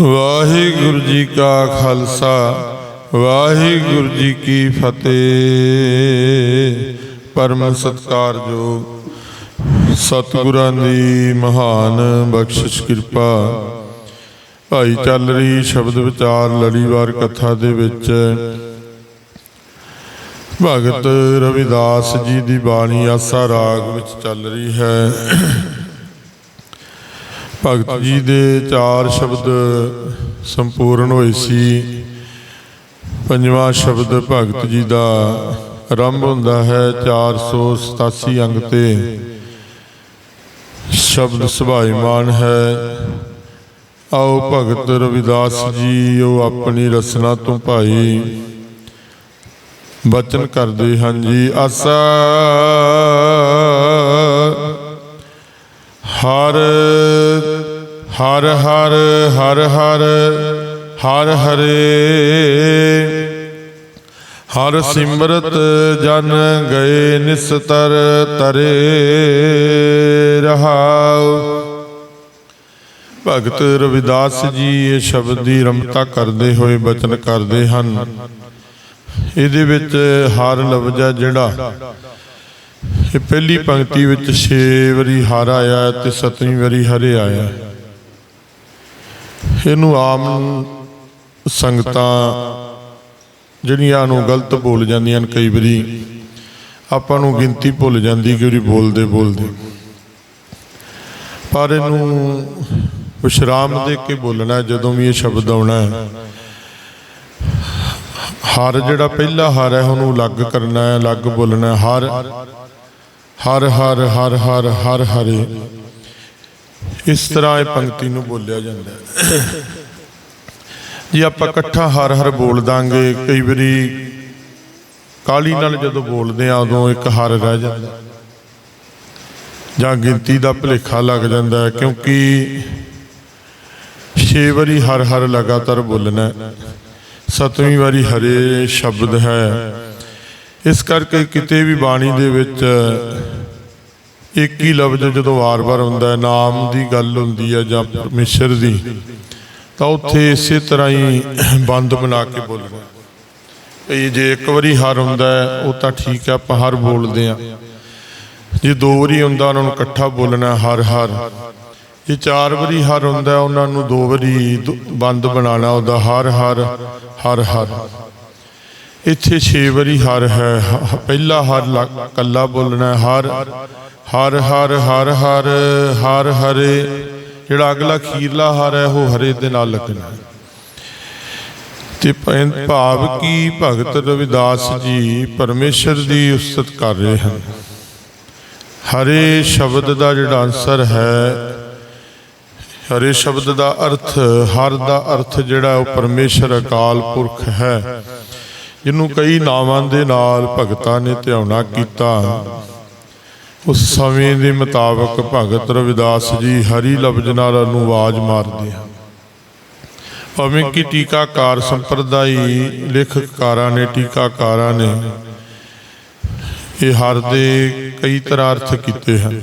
ਵਾਹਿਗੁਰੂ ਜੀ ਕਾ ਖਾਲਸਾ, ਵਾਹਿਗੁਰੂ ਜੀ ਕੀ ਫਤਿਹ। ਪਰਮ ਸਤਕਾਰਯੋਗ ਸਤਿਗੁਰਾਂ ਦੀ ਮਹਾਨ ਬਖਸ਼ਿਸ਼ ਕਿਰਪਾ। ਭਾਈ ਚੱਲ ਰਹੀ ਸ਼ਬਦ ਵਿਚਾਰ ਲੜੀਵਾਰ ਕਥਾ ਦੇ ਵਿੱਚ। ਭਗਤ ਰਵਿਦਾਸ ਜੀ ਦੀ ਬਾਣੀ ਆਸਾ ਰਾਗ ਵਿੱਚ ਚੱਲ ਰਹੀ ਹੈ। ਭਗਤ ਜੀ ਦੇ ਚਾਰ ਸ਼ਬਦ ਸੰਪੂਰਨ ਹੋਏ ਸੀ। ਪੰਜਵਾਂ ਸ਼ਬਦ ਭਗਤ ਜੀ ਦਾ ਆਰੰਭ ਹੁੰਦਾ ਹੈ 487 ਅੰਗ ਤੇ। ਸ਼ਬਦ ਸੁਭਾਈਮਾਨ ਹੈ। ਆਓ ਭਗਤ ਰਵਿਦਾਸ ਜੀ, ਉਹ ਆਪਣੀ ਰਸਨਾ ਤੋਂ ਭਾਈ ਬਚਨ ਕਰਦੇ ਹਨ ਜੀ। ਆਸਾ ਹਰ ਹਰ ਹਰ ਹਰ ਹਰ ਹਰ ਹਰੇ ਹਰ ਸਿਮਰਤ ਜਨ ਗਏ ਨਿਸਤਰ ਤਰੇ ਰਹਾਉ। ਭਗਤ ਰਵਿਦਾਸ ਜੀ ਇਹ ਸ਼ਬਦ ਦੀ ਰਮਤਾ ਕਰਦੇ ਹੋਏ ਬਚਨ ਕਰਦੇ ਹਨ। ਇਹਦੇ ਵਿੱਚ ਹਾਰ ਲਵਜਾ ਜਿਹੜਾ ਇਹ ਪਹਿਲੀ ਪੰਕਤੀ ਵਿੱਚ 6 ਵਾਰੀ ਹਾਰ ਆਇਆ ਤੇ 7ਵੀਂ ਵਾਰੀ ਹਰੇ ਆਇਆ। ਇਹਨੂੰ ਆਮ ਸੰਗਤਾਂ ਜਿਹੜੀਆਂ ਨੂੰ ਗਲਤ ਬੋਲ ਜਾਂਦੀਆਂ ਨੇ ਕਈ ਵਾਰੀ, ਆਪਾਂ ਨੂੰ ਗਿਣਤੀ ਭੁੱਲ ਜਾਂਦੀ ਕਿ ਉਹਦੀ ਬੋਲਦੇ ਬੋਲਦੇ। ਪਰ ਇਹਨੂੰ ਵਿਸ਼ਰਾਮ ਦੇ ਕੇ ਬੋਲਣਾ ਜਦੋਂ ਵੀ ਇਹ ਸ਼ਬਦ ਆਉਣਾ ਹੈ। ਹਰ ਜਿਹੜਾ ਪਹਿਲਾ ਹਰ ਹੈ, ਉਹਨੂੰ ਅਲੱਗ ਕਰਨਾ ਹੈ, ਅਲੱਗ ਬੋਲਣਾ ਹੈ। ਹਰ ਹਰ ਹਰ ਹਰ ਹਰ ਹਰ, ਹਰੇ। ਇਸ ਤਰ੍ਹਾਂ ਇਹ ਪੰਕਤੀ ਨੂੰ ਬੋਲਿਆ ਜਾਂਦਾ ਹੈ। ਜੇ, ਆਪਾਂ ਇਕੱਠਾ ਹਰ ਹਰ ਬੋਲ ਦਾਂਗੇ ਕਈ ਵਾਰੀ ਕਾਲੀ ਨਾਲ ਜਦੋਂ ਬੋਲਦੇ ਆ ਉਦੋਂ ਇੱਕ ਹਰ ਰਹਿ ਜਾਂਦਾ ਜਾਂ ਗਿਣਤੀ ਦਾ ਭੁਲੇਖਾ ਲੱਗ ਜਾਂਦਾ ਕਿਉਂਕਿ ਛੇ ਵਾਰੀ ਹਰ ਹਰ ਲਗਾਤਾਰ ਬੋਲਣਾ ਹੈ। ਸੱਤਵੀਂ ਵਾਰੀ ਹਰੇ ਸ਼ਬਦ ਹੈ। ਇਸ ਕਰਕੇ ਕਿਤੇ ਵੀ ਬਾਣੀ ਦੇ ਵਿੱਚ ਇੱਕ ਹੀ ਲਫ਼ਜ਼ ਜਦੋਂ ਵਾਰ-ਵਾਰ ਹੁੰਦਾ ਹੈ, ਨਾਮ ਦੀ ਗੱਲ ਹੁੰਦੀ ਹੈ ਜਾਂ ਪਰਮੇਸ਼ਰ ਦੀ, ਤਾਂ ਉੱਥੇ ਇਸੇ ਤਰ੍ਹਾਂ ਹੀ ਬੰਦ ਬਣਾ ਕੇ ਬੋਲਣਾ ਇਹ ਜੇ ਇੱਕ ਵਾਰੀ ਹਰ ਹੁੰਦਾ ਉਹ ਤਾਂ ਠੀਕ ਹੈ, ਆਪਾਂ ਹਰ ਬੋਲਦੇ ਆ ਜੇ ਦੋ ਵਾਰੀ ਹੁੰਦਾ, ਉਹਨਾਂ ਨੂੰ ਇਕੱਠਾ ਬੋਲਣਾ ਹਰ ਹਰ। ਜੇ ਚਾਰ ਵਾਰੀ ਹਰ ਹੁੰਦਾ ਉਹਨਾਂ ਨੂੰ ਦੋ ਵਾਰੀ ਦ- ਬੰਦ ਬਣਾਉਣਾ ਉਹਦਾ ਹਰ ਹਰ ਹਰ ਹਰ। ਇੱਥੇ 6 ਵਾਰੀ ਹਰ ਹੈ ਪਹਿਲਾ ਹਰ ਲ- ਕੱਲਾ ਬੋਲਣਾ ਹਰ। ਹਰ ਹਰ ਹਰ ਹਰ ਹਰ ਹਰੇ, ਜਿਹੜਾ ਅਗਲਾ ਖੀਰਲਾ ਹਰ ਹੈ, ਉਹ ਹਰੇ ਦੇ ਨਾਲ ਲੱਗਣਾ। ਤੇ ਭਾਵ ਕੀ ਭਗਤ ਰਵਿਦਾਸ ਜੀ ਪਰਮੇਸ਼ਰ ਦੀ ਉਸਤਤ ਕਰ ਰਹੇ ਹਨ? ਹਰੇ ਸ਼ਬਦ ਦਾ ਜਿਹੜਾ ਅੰਸਰ ਹੈ, ਹਰੇ ਸ਼ਬਦ ਦਾ ਅਰਥ, ਹਰ ਦਾ ਅਰਥ ਜਿਹੜਾ ਉਹ ਪਰਮੇਸ਼ਰ ਅਕਾਲ ਪੁਰਖ ਹੈ। ਜਿਹਨੂੰ ਕਈ ਨਾਵਾਂ ਦੇ ਨਾਲ ਭਗਤਾਂ ਨੇ ਧਿਆਉਣਾ ਕੀਤਾ। ਉਸ ਸਮੇਂ ਦੇ ਮੁਤਾਬਕ ਭਗਤ ਰਵਿਦਾਸ ਜੀ ਹਰੀ ਲਫ਼ਜ਼ ਨਾਲ ਨੂੰ ਆਵਾਜ਼ ਮਾਰਦੇ ਹਨ। ਭਾਵੇਂ ਕਿ ਟੀਕਾਕਾਰ ਸੰਪਰਦਾਈ ਲੇਖਕਕਾਰਾਂ ਨੇ, ਟੀਕਾਕਾਰਾਂ ਨੇ ਇਹ ਹਰ ਦੇ ਕਈ ਤਰ੍ਹਾਂ ਅਰਥ ਕੀਤੇ ਹਨ।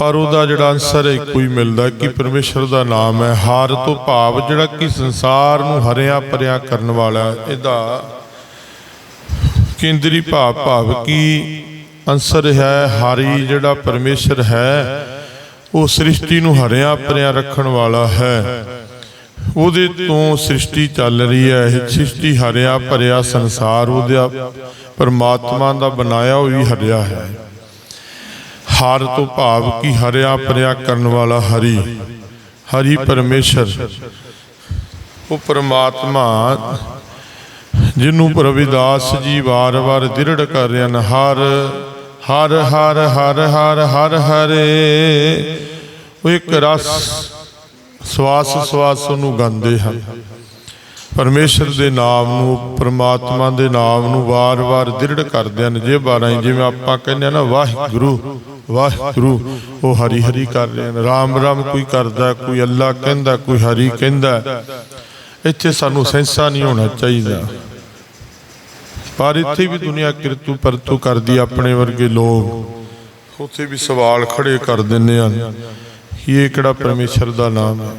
ਪਰ ਉਹਦਾ ਜਿਹੜਾ ਅਨਸਰ ਇੱਕੋ ਹੀ ਮਿਲਦਾ ਕਿ ਪਰਮੇਸ਼ਰ ਦਾ ਨਾਮ ਹੈ ਹਾਰ ਤੋਂ ਭਾਵ ਜਿਹੜਾ ਕਿ ਸੰਸਾਰ ਨੂੰ ਹਰਿਆ ਭਰਿਆ ਕਰਨ ਵਾਲਾ ਇਹਦਾ ਕੇਂਦਰੀ ਭਾਵ ਭਾਵ ਕਿ ਅੰਸਰ ਹੈ, ਹਾਰੀ ਜਿਹੜਾ ਪਰਮੇਸ਼ਰ ਹੈ, ਉਹ ਸ੍ਰਿਸ਼ਟੀ ਨੂੰ ਹਰਿਆ ਭਰਿਆ ਰੱਖਣ ਵਾਲਾ ਹੈ। ਉਹਦੇ ਤੋਂ ਸ੍ਰਿਸ਼ਟੀ ਚੱਲ ਰਹੀ ਹੈ। ਇਹ ਸ੍ਰਿਸ਼ਟੀ ਹਰਿਆ ਭਰਿਆ ਸੰਸਾਰ, ਉਹਦਾ ਪਰਮਾਤਮਾ ਦਾ ਬਣਾਇਆ ਹੋਇਆ ਵੀ ਹਰਿਆ ਹੈ। ਹਰ ਤੋਂ ਭਾਵ ਕੀ ਹਰਿਆ ਭਰਿਆ ਕਰਨ ਵਾਲਾ ਹਰੀ ਹਰੀ ਪਰਮੇਸ਼ਰ। ਉਹ ਪਰਮਾਤਮਾ ਜਿਹਨੂੰ ਰਵਿਦਾਸ ਜੀ ਵਾਰ-ਵਾਰ ਦ੍ਰਿੜ ਕਰ ਰਹੇ ਹਨ, ਹਰ ਹਰ ਹਰ ਹਰ ਹਰ ਹਰ ਹਰੇ। ਉਹ ਇੱਕ ਰਸ, ਸਵਾਸ ਸਵਾਸ ਨੂੰ ਗਾਉਂਦੇ ਹਨ। ਪਰਮੇਸ਼ਰ ਦੇ ਨਾਮ ਨੂੰ, ਪ੍ਰਮਾਤਮਾ ਦੇ ਨਾਮ ਨੂੰ ਵਾਰ-ਵਾਰ ਦ੍ਰਿੜ ਕਰਦੇ ਹਨ। ਜੇ ਬਾਰਾਂ ਜਿਵੇਂ ਆਪਾਂ ਕਹਿੰਦੇ ਆ ਨਾ, ਵਾਹਿਗੁਰੂ ਵਾਹਿਗੁਰੂ, ਉਹ ਹਰੀ ਹਰੀ ਕਰ ਰਹੇ ਹਨ। ਰਾਮ ਰਾਮ ਕੋਈ ਕਰਦਾ, ਕੋਈ ਅੱਲਾ ਕਹਿੰਦਾ, ਕੋਈ ਹਰੀ ਕਹਿੰਦਾ। ਇੱਥੇ ਸਾਨੂੰ ਸੈਂਸਾ ਨਹੀਂ ਹੋਣਾ ਚਾਹੀਦਾ। ਪਰ ਇੱਥੇ ਵੀ ਦੁਨੀਆ ਕਿਰਤੂ ਪਰਤੂ ਕਰਦੀ ਆਪਣੇ ਵਰਗੇ ਲੋਕ। ਉੱਥੇ ਵੀ ਸਵਾਲ ਖੜੇ ਕਰ ਦਿੰਦੇ ਹਨ ਇਹ ਕਿਹੜਾ ਪਰਮੇਸ਼ਰ ਦਾ ਨਾਮ ਹੈ?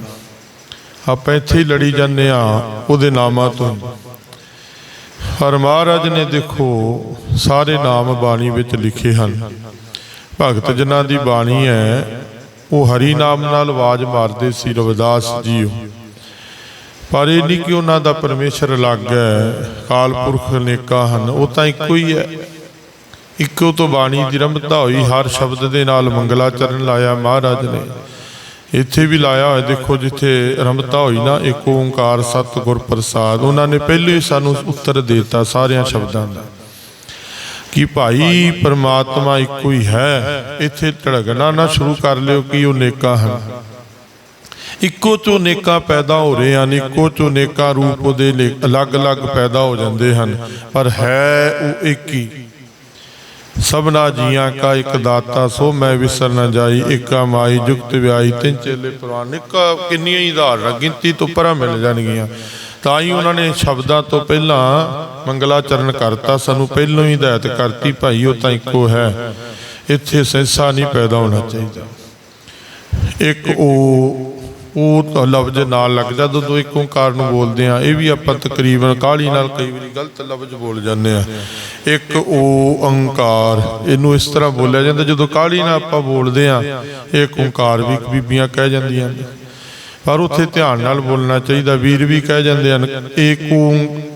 ਆਪਾਂ ਇੱਥੇ ਹੀ ਲੜੀ ਜਾਂਦੇ ਆ ਉਹਦੇ ਨਾਮਾਂ ਤੋਂ। ਹਰ ਮਹਾਰਾਜ ਨੇ ਦੇਖੋ, ਸਾਰੇ ਨਾਮ ਬਾਣੀ ਵਿੱਚ ਲਿਖੇ ਹਨ। ਭਗਤ ਜਨਾਂ ਦੀ ਬਾਣੀ ਹੈ, ਉਹ ਹਰੀ ਨਾਮ ਨਾਲ ਆਵਾਜ਼ ਮਾਰਦੇ ਸੀ, ਰਵਿਦਾਸ ਜੀ ਪਰ ਇਹ ਨਹੀਂ ਕਿ ਉਹਨਾਂ ਦਾ ਪਰਮੇਸ਼ਰ ਅਲੱਗ ਹੈ। ਕਾਲ ਪੁਰਖ ਅਨੇਕਾਂ ਹਨ। ਉਹ ਤਾਂ ਇੱਕੋ ਹੀ ਹੈ। ਇੱਕੋ ਤੋਂ ਬਾਣੀ ਦੀ ਰੰਭਤਾ ਹੋਈ। ਹਰ ਸ਼ਬਦ ਦੇ ਨਾਲ ਮੰਗਲਾਚਰਨ ਲਾਇਆ ਮਹਾਰਾਜ ਨੇ। ਇੱਥੇ ਵੀ ਲਾਇਆ ਹੋਇਆ। ਦੇਖੋ, ਜਿੱਥੇ ਰੰਭਤਾ ਹੋਈ ਨਾ, ਇੱਕ ਓੰਕਾਰ ਸਤਿਗੁਰ ਪ੍ਰਸਾਦ। ਉਹਨਾਂ ਨੇ ਪਹਿਲੇ ਹੀ ਸਾਨੂੰ ਉੱਤਰ ਦੇ ਦਿੱਤਾ ਸਾਰਿਆਂ ਸ਼ਬਦਾਂ ਦਾ ਕਿ ਭਾਈ, ਪਰਮਾਤਮਾ ਇੱਕੋ ਹੀ ਹੈ। ਇੱਥੇ ਢੜਗਣਾ ਨਾ ਸ਼ੁਰੂ ਕਰ ਲਿਓ ਕਿ ਉਹ ਨੇਕਾਂ ਹਨ। ਇੱਕੋ ਚੋਂ ਨੇਕਾਂ ਪੈਦਾ ਹੋ ਰਹੇ ਹਨ, ਇੱਕੋ ਚੋਂ ਨੇਕਾਂ ਰੂਪ ਉਹਦੇ ਅਲੱਗ-ਅਲੱਗ ਪੈਦਾ ਹੋ ਜਾਂਦੇ ਹਨ। ਪਰ ਹੈ ਉਹ ਇੱਕ ਹੀ। ਸਭਨਾ ਜੀਆਂ ਕਾ ਇੱਕ ਦਾਤਾ, ਸੋ ਮੈਂ ਵਿਸਰ ਨਾ ਜਾਈ, ਏਕਾ ਮਾਈ, ਜੁਗਤ ਵਿਆਈ ਤਿੰਨ ਚੇਲੇ ਪੁਰਾਣ ਕਿੰਨੀਆਂ ਹੀ ਉਦਾਹਰਨਾਂ ਗਿਣਤੀ ਤੋਂ ਪਰਾਂ ਮਿਲ ਜਾਣਗੀਆਂ। ਤਾਂ ਹੀ ਉਹਨਾਂ ਨੇ ਸ਼ਬਦਾਂ ਤੋਂ ਪਹਿਲਾਂ ਮੰਗਲਾਚਰਨ ਕਰਤਾ, ਸਾਨੂੰ ਪਹਿਲਾਂ ਹੀ ਹਦਾਇਤ ਕਰਤੀ, ਭਾਈ, ਉਹ ਤਾਂ ਇੱਕੋ ਹੈ। ਇੱਥੇ ਸੈਂਸਾ ਨਹੀਂ ਪੈਦਾ ਹੋਣਾ ਚਾਹੀਦਾ। ਇੱਕ ਉਹ ਉਹ ਲਫ਼ਜ਼ ਨਾਲ ਲੱਗ ਜਾ ਜਦੋਂ ਇੱਕ ਓੰਕਾਰ ਨੂੰ ਬੋਲਦੇ ਆ ਇਹ ਵੀ ਆਪਾਂ ਤਕਰੀਬਨ ਕਾਹਲੀ ਨਾਲ ਕਈ ਵਾਰੀ ਗਲਤ ਲਫ਼ਜ਼ ਬੋਲ ਜਾਂਦੇ ਆ ਇੱਕ ਉਹ ਓੰਕਾਰ, ਇਹਨੂੰ ਇਸ ਤਰ੍ਹਾਂ ਬੋਲਿਆ ਜਾਂਦਾ, ਜਦੋਂ ਕਾਹਲੀ ਨਾਲ ਆਪਾਂ ਬੋਲਦੇ ਆ ਇੱਕ ਓੰਕਾਰ ਵੀ ਬੀਬੀਆਂ ਕਹਿ ਜਾਂਦੀਆਂ ਪਰ ਉੱਥੇ ਧਿਆਨ ਨਾਲ ਬੋਲਣਾ ਚਾਹੀਦਾ, ਵੀਰ ਵੀ ਕਹਿ ਜਾਂਦੇ ਹਨ ਏਕ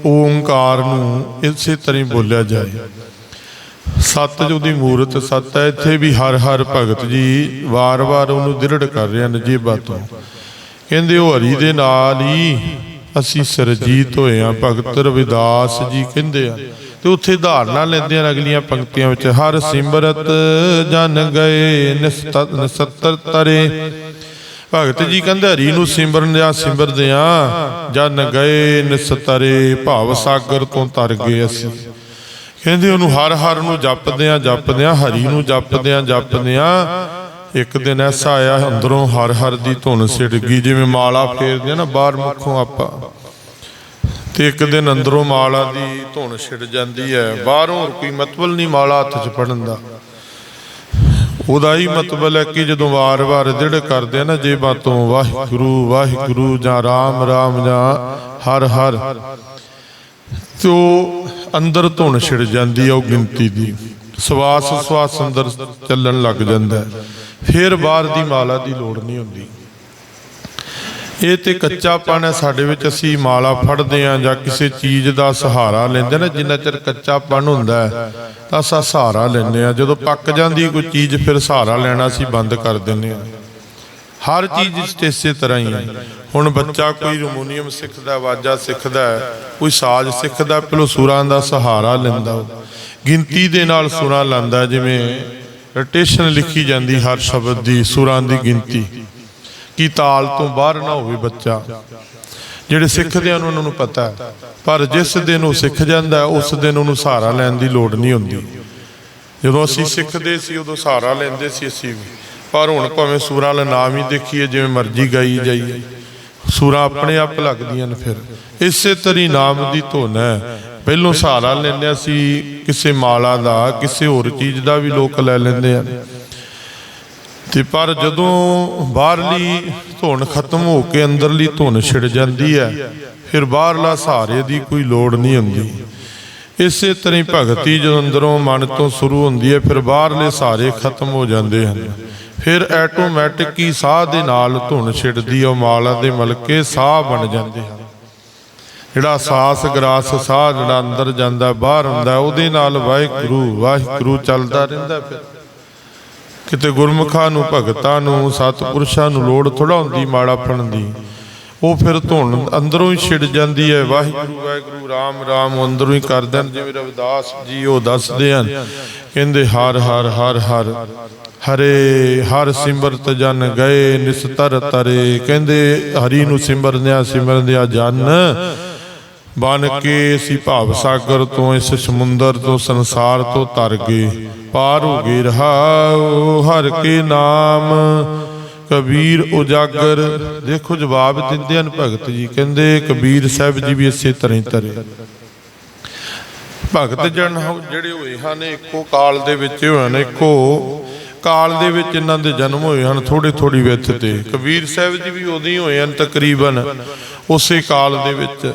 ਓੰਕਾਰ ਨੂੰ ਇਸੇ ਤਰ੍ਹਾਂ ਹੀ ਬੋਲਿਆ ਜਾਏ। ਸੱਤ ਜੋ ਦੀ ਮੂਰਤ, ਸੱਤ ਹੈ, ਇੱਥੇ ਵੀ ਹਰ ਹਰ ਭਗਤ ਜੀ ਵਾਰ-ਵਾਰ ਉਹਨੂੰ ਦ੍ਰਿੜ ਕਰ ਰਹੇ ਹਨ ਜੀਬਾਂ ਤੋਂ। ਕਹਿੰਦੇ ਉਹ ਹਰੀ ਦੇ ਨਾਲ ਹੀ ਅਸੀਂ ਸਰਜੀਤ ਹੋਏ ਆ ਭਗਤ ਰਵਿਦਾਸ ਜੀ ਕਹਿੰਦੇ ਆ। ਤੇ ਉੱਥੇ ਧਾਰਨਾ ਲੈਂਦੇ ਆ ਅਗਲੀਆਂ ਪੰਕਤੀਆਂ ਵਿੱਚ, ਹਰ ਸਿਮਰਤ ਜਨ ਗਏ ਨਿਸਤਰ ਤਰੇ। ਭਗਤ ਜੀ ਕਹਿੰਦੇ ਹਰੀ ਨੂੰ ਸਿਮਰਨ ਜਾਂ ਸਿਮਰਦੇ ਆ ਜਨ ਗਏ, ਨਿਸਤਰੇ, ਭਾਵ ਸਾਗਰ ਤੋਂ ਤਰ ਗਏ ਅਸੀਂ। ਕਹਿੰਦੇ ਉਹਨੂੰ ਹਰ ਹਰ ਨੂੰ ਜਪਦੇ ਆ ਜਪਦੇ ਆ ਹਰੀ ਨੂੰ ਜਪਦੇ ਆ ਜਪਦੇ ਆ ਇੱਕ ਦਿਨ ਐਸਾ ਆਇਆ, ਅੰਦਰੋਂ ਹਰ ਹਰ ਦੀ ਧੁਨ ਸਿੜ ਗਈ, ਜਿਵੇਂ ਮਾਲਾ ਫੇਰਦੇ ਆ ਨਾ ਬਾਹਰ ਮੁਖੋਂ ਆਪਾਂ। ਤੇ ਇੱਕ ਦਿਨ ਅੰਦਰੋਂ ਮਾਲਾ ਦੀ ਧੁਨ ਛਿੜ ਜਾਂਦੀ ਹੈ, ਬਾਹਰੋਂ ਕੋਈ ਮਤਲਬ ਨਹੀਂ ਮਾਲਾ ਹੱਥ 'ਚ ਫੜਨ ਦਾ। ਉਹਦਾ ਹੀ ਮਤਲਬ ਹੈ ਕਿ ਜਦੋਂ ਵਾਰ-ਵਾਰ ਦ੍ਰਿੜ ਕਰਦੇ ਆ ਨਾ ਜੇਬਾਂ ਤੋਂ, ਵਾਹਿਗੁਰੂ ਵਾਹਿਗੁਰੂ ਜਾਂ ਰਾਮ ਰਾਮ ਜਾਂ ਹਰ ਹਰ। ਤੇ ਉਹ ਅੰਦਰ ਧੁਨ ਛਿੜ ਜਾਂਦੀ ਹੈ ਉਹ ਗਿਣਤੀ ਦੀ। ਸਵਾਸ ਸਵਾਸ ਅੰਦਰ ਚੱਲਣ ਲੱਗ ਜਾਂਦਾ ਹੈ। ਫਿਰ ਬਾਹਰ ਦੀ ਮਾਲਾ ਦੀ ਲੋੜ ਨਹੀਂ ਹੁੰਦੀ। ਇਹ ਤੇ ਕੱਚਾਪਣ ਹੈ, ਸਾਡੇ ਵਿੱਚ ਅਸੀਂ ਮਾਲਾ ਫੜਦੇ ਆ ਜਾਂ ਕਿਸੇ ਚੀਜ਼ ਦਾ ਸਹਾਰਾ ਲੈਂਦੇ ਨਾ, ਜਿੰਨਾ ਚਿਰ ਕੱਚਾਪਣ ਹੁੰਦਾ ਹੈ, ਤਾਂ ਅਸਾਂ ਸਹਾਰਾ ਲੈਂਦੇ ਆ ਜਦੋਂ ਪੱਕ ਜਾਂਦੀ ਕੋਈ ਚੀਜ਼, ਫਿਰ ਸਹਾਰਾ ਲੈਣਾ ਅਸੀਂ ਬੰਦ ਕਰ ਦਿੰਦੇ ਆ ਹਰ ਚੀਜ਼ ਇਸੇ ਤਰ੍ਹਾਂ ਹੀ ਹੈ। ਹੁਣ ਬੱਚਾ ਕੋਈ ਰਮੋਨੀਅਮ ਸਿੱਖਦਾ ਵਾਜਾ ਸਿੱਖਦਾ ਕੋਈ ਸਾਜ਼ ਸਿੱਖਦਾ, ਪਹਿਲਾਂ ਸੁਰਾਂ ਦਾ ਸਹਾਰਾ ਲੈਂਦਾ ਗਿਣਤੀ ਦੇ ਨਾਲ ਸੁਰਾਂ ਲਾਂਦਾ ਜਿਵੇਂ ਰੋਟੇਸ਼ਨ ਲਿਖੀ ਜਾਂਦੀ ਹਰ ਸ਼ਬਦ ਦੀ, ਸੁਰਾਂ ਦੀ ਗਿਣਤੀ। ਕੀ ਤਾਲ ਤੋਂ ਬਾਹਰ ਨਾ ਹੋਵੇ ਬੱਚਾ। ਜਿਹੜੇ ਸਿੱਖਦੇ ਹਨ ਉਹਨਾਂ ਨੂੰ ਪਤਾ ਹੈ, ਪਰ ਜਿਸ ਦਿਨ ਉਹ ਸਿੱਖ ਜਾਂਦਾ ਉਸ ਦਿਨ ਉਹਨੂੰ ਸਹਾਰਾ ਲੈਣ ਦੀ ਲੋੜ ਨਹੀਂ ਹੁੰਦੀ। ਜਦੋਂ ਅਸੀਂ ਸਿੱਖਦੇ ਸੀ, ਉਦੋਂ ਸਹਾਰਾ ਲੈਂਦੇ ਸੀ ਅਸੀਂ ਵੀ। ਪਰ ਹੁਣ ਭਾਵੇਂ ਸੂਰਾਂ ਦਾ ਨਾਮ ਹੀ ਦੇਖੀਏ, ਜਿਵੇਂ ਮਰਜ਼ੀ ਗਾਈ ਜਾਈਏ। ਸੂਰਾਂ ਆਪਣੇ ਆਪ ਲੱਗਦੀਆਂ ਨੇ ਫਿਰ। ਇਸੇ ਤਰੀ ਨਾਮ ਦੀ ਧੁਨ ਹੈ। ਪਹਿਲੋਂ ਸਹਾਰਾ ਲੈਂਦੇ ਸੀ ਕਿਸੇ ਮਾਲਾ ਦਾ, ਕਿਸੇ ਹੋਰ ਚੀਜ਼ ਦਾ ਵੀ ਲੋਕ ਲੈ ਲੈਂਦੇ ਆ। ਤੇ ਪਰ ਜਦੋਂ ਬਾਹਰਲੀ ਧੁਨ ਖਤਮ ਹੋ ਕੇ ਅੰਦਰਲੀ ਧੁਨ ਛਿੜ ਜਾਂਦੀ ਹੈ, ਫਿਰ ਬਾਹਰਲਾ ਸਹਾਰੇ ਦੀ ਕੋਈ ਲੋੜ ਨਹੀਂ ਹੁੰਦੀ। ਇਸੇ ਤਰ੍ਹਾਂ ਹੀ ਭਗਤੀ ਜਦੋਂ ਅੰਦਰੋਂ ਮਨ ਤੋਂ ਸ਼ੁਰੂ ਹੁੰਦੀ ਹੈ, ਫਿਰ ਬਾਹਰਲੇ ਸਾਰੇ ਖਤਮ ਹੋ ਜਾਂਦੇ ਹਨ। ਫਿਰ ਆਟੋਮੈਟਿਕ ਹੀ ਸਾਹ ਦੇ ਨਾਲ ਧੁਨ ਛਿੜਦੀ ਹੈ, ਉਹ ਮਾਲਾ ਦੇ ਮਲਕੇ ਸਾਹ ਬਣ ਜਾਂਦੇ ਹਨ। ਜਿਹੜਾ ਸਾਸ ਗਰਾਸ ਸਾਹ ਜਿਹੜਾ ਅੰਦਰ ਜਾਂਦਾ, ਬਾਹਰ ਹੁੰਦਾ, ਉਹਦੇ ਨਾਲ ਵਾਹਿਗੁਰੂ ਵਾਹਿਗੁਰੂ ਚੱਲਦਾ ਰਹਿੰਦਾ ਫਿਰ। ਕਿਤੇ ਗੁਰਮੁਖਾਂ ਨੂੰ, ਭਗਤਾਂ ਨੂੰ, ਸਤਿਪੁਰਸ਼ਾਂ ਨੂੰ ਲੋੜ ਥੋੜਾ ਹੁੰਦੀ ਮਾੜਾ ਫੜਨ ਦੀ। ਉਹ ਫਿਰ ਧੁਨ ਅੰਦਰੋਂ ਹੀ ਛਿੜ ਜਾਂਦੀ ਹੈ। ਵਾਹਿਗੁਰੂ ਵਾਹਿਗੁਰੂ, ਰਾਮ ਰਾਮ ਅੰਦਰੋਂ ਹੀ ਕਰਦੇ ਹਨ ਜਿਵੇਂ ਰਵਿਦਾਸ ਜੀ ਉਹ ਦੱਸਦੇ ਹਨ, ਕਹਿੰਦੇ, ਹਰ ਹਰ ਹਰ ਹਰ, ਹਰੇ, ਹਰ ਸਿਮਰਤ ਜਨ ਗਏ, ਨਿਸਤਰ ਤਰੇ। ਕਹਿੰਦੇ, ਹਰੀ ਨੂੰ ਸਿਮਰਨਿਆ ਸਿਮਰਨਿਆ ਜਨ ਬਨ ਕੇ ਅਸੀਂ ਭਾਵ ਸਾਗਰ ਤੋਂ ਇਸ ਸਮੁੰਦਰ ਤੋਂ ਸੰਸਾਰ ਤੋਂ ਤਰ ਗਏ। ਪਾਰ ਹੋ ਗਏ ਰਹਾਉ, ਹਰ ਕੇ ਨਾਮ। ਕਬੀਰ ਉਜਾਗਰ, ਦੇਖੋ ਜਵਾਬ ਦਿੰਦੇ ਹਨ ਭਗਤ ਜੀ, ਕਹਿੰਦੇ ਕਬੀਰ ਸਾਹਿਬ ਜੀ ਵੀ ਇਸੇ ਤਰ੍ਹਾਂ ਹੀ ਤਰੇ। ਭਗਤ ਜਨ ਜਿਹੜੇ ਹੋਏ ਹਨ, ਇੱਕੋ ਕਾਲ ਦੇ ਵਿੱਚ ਹੋਏ ਹਨ, ਇੱਕੋ ਕਾਲ ਦੇ ਵਿੱਚ ਇਹਨਾਂ ਦੇ ਜਨਮ ਹੋਏ ਹਨ ਥੋੜੇ ਥੋੜੀ ਵਿੱਥ ਤੇ। ਕਬੀਰ ਸਾਹਿਬ ਜੀ ਵੀ ਉਦੋਂ ਹੀ ਹੋਏ ਹਨ, ਤਕਰੀਬਨ ਉਸੇ ਕਾਲ ਦੇ ਵਿੱਚ।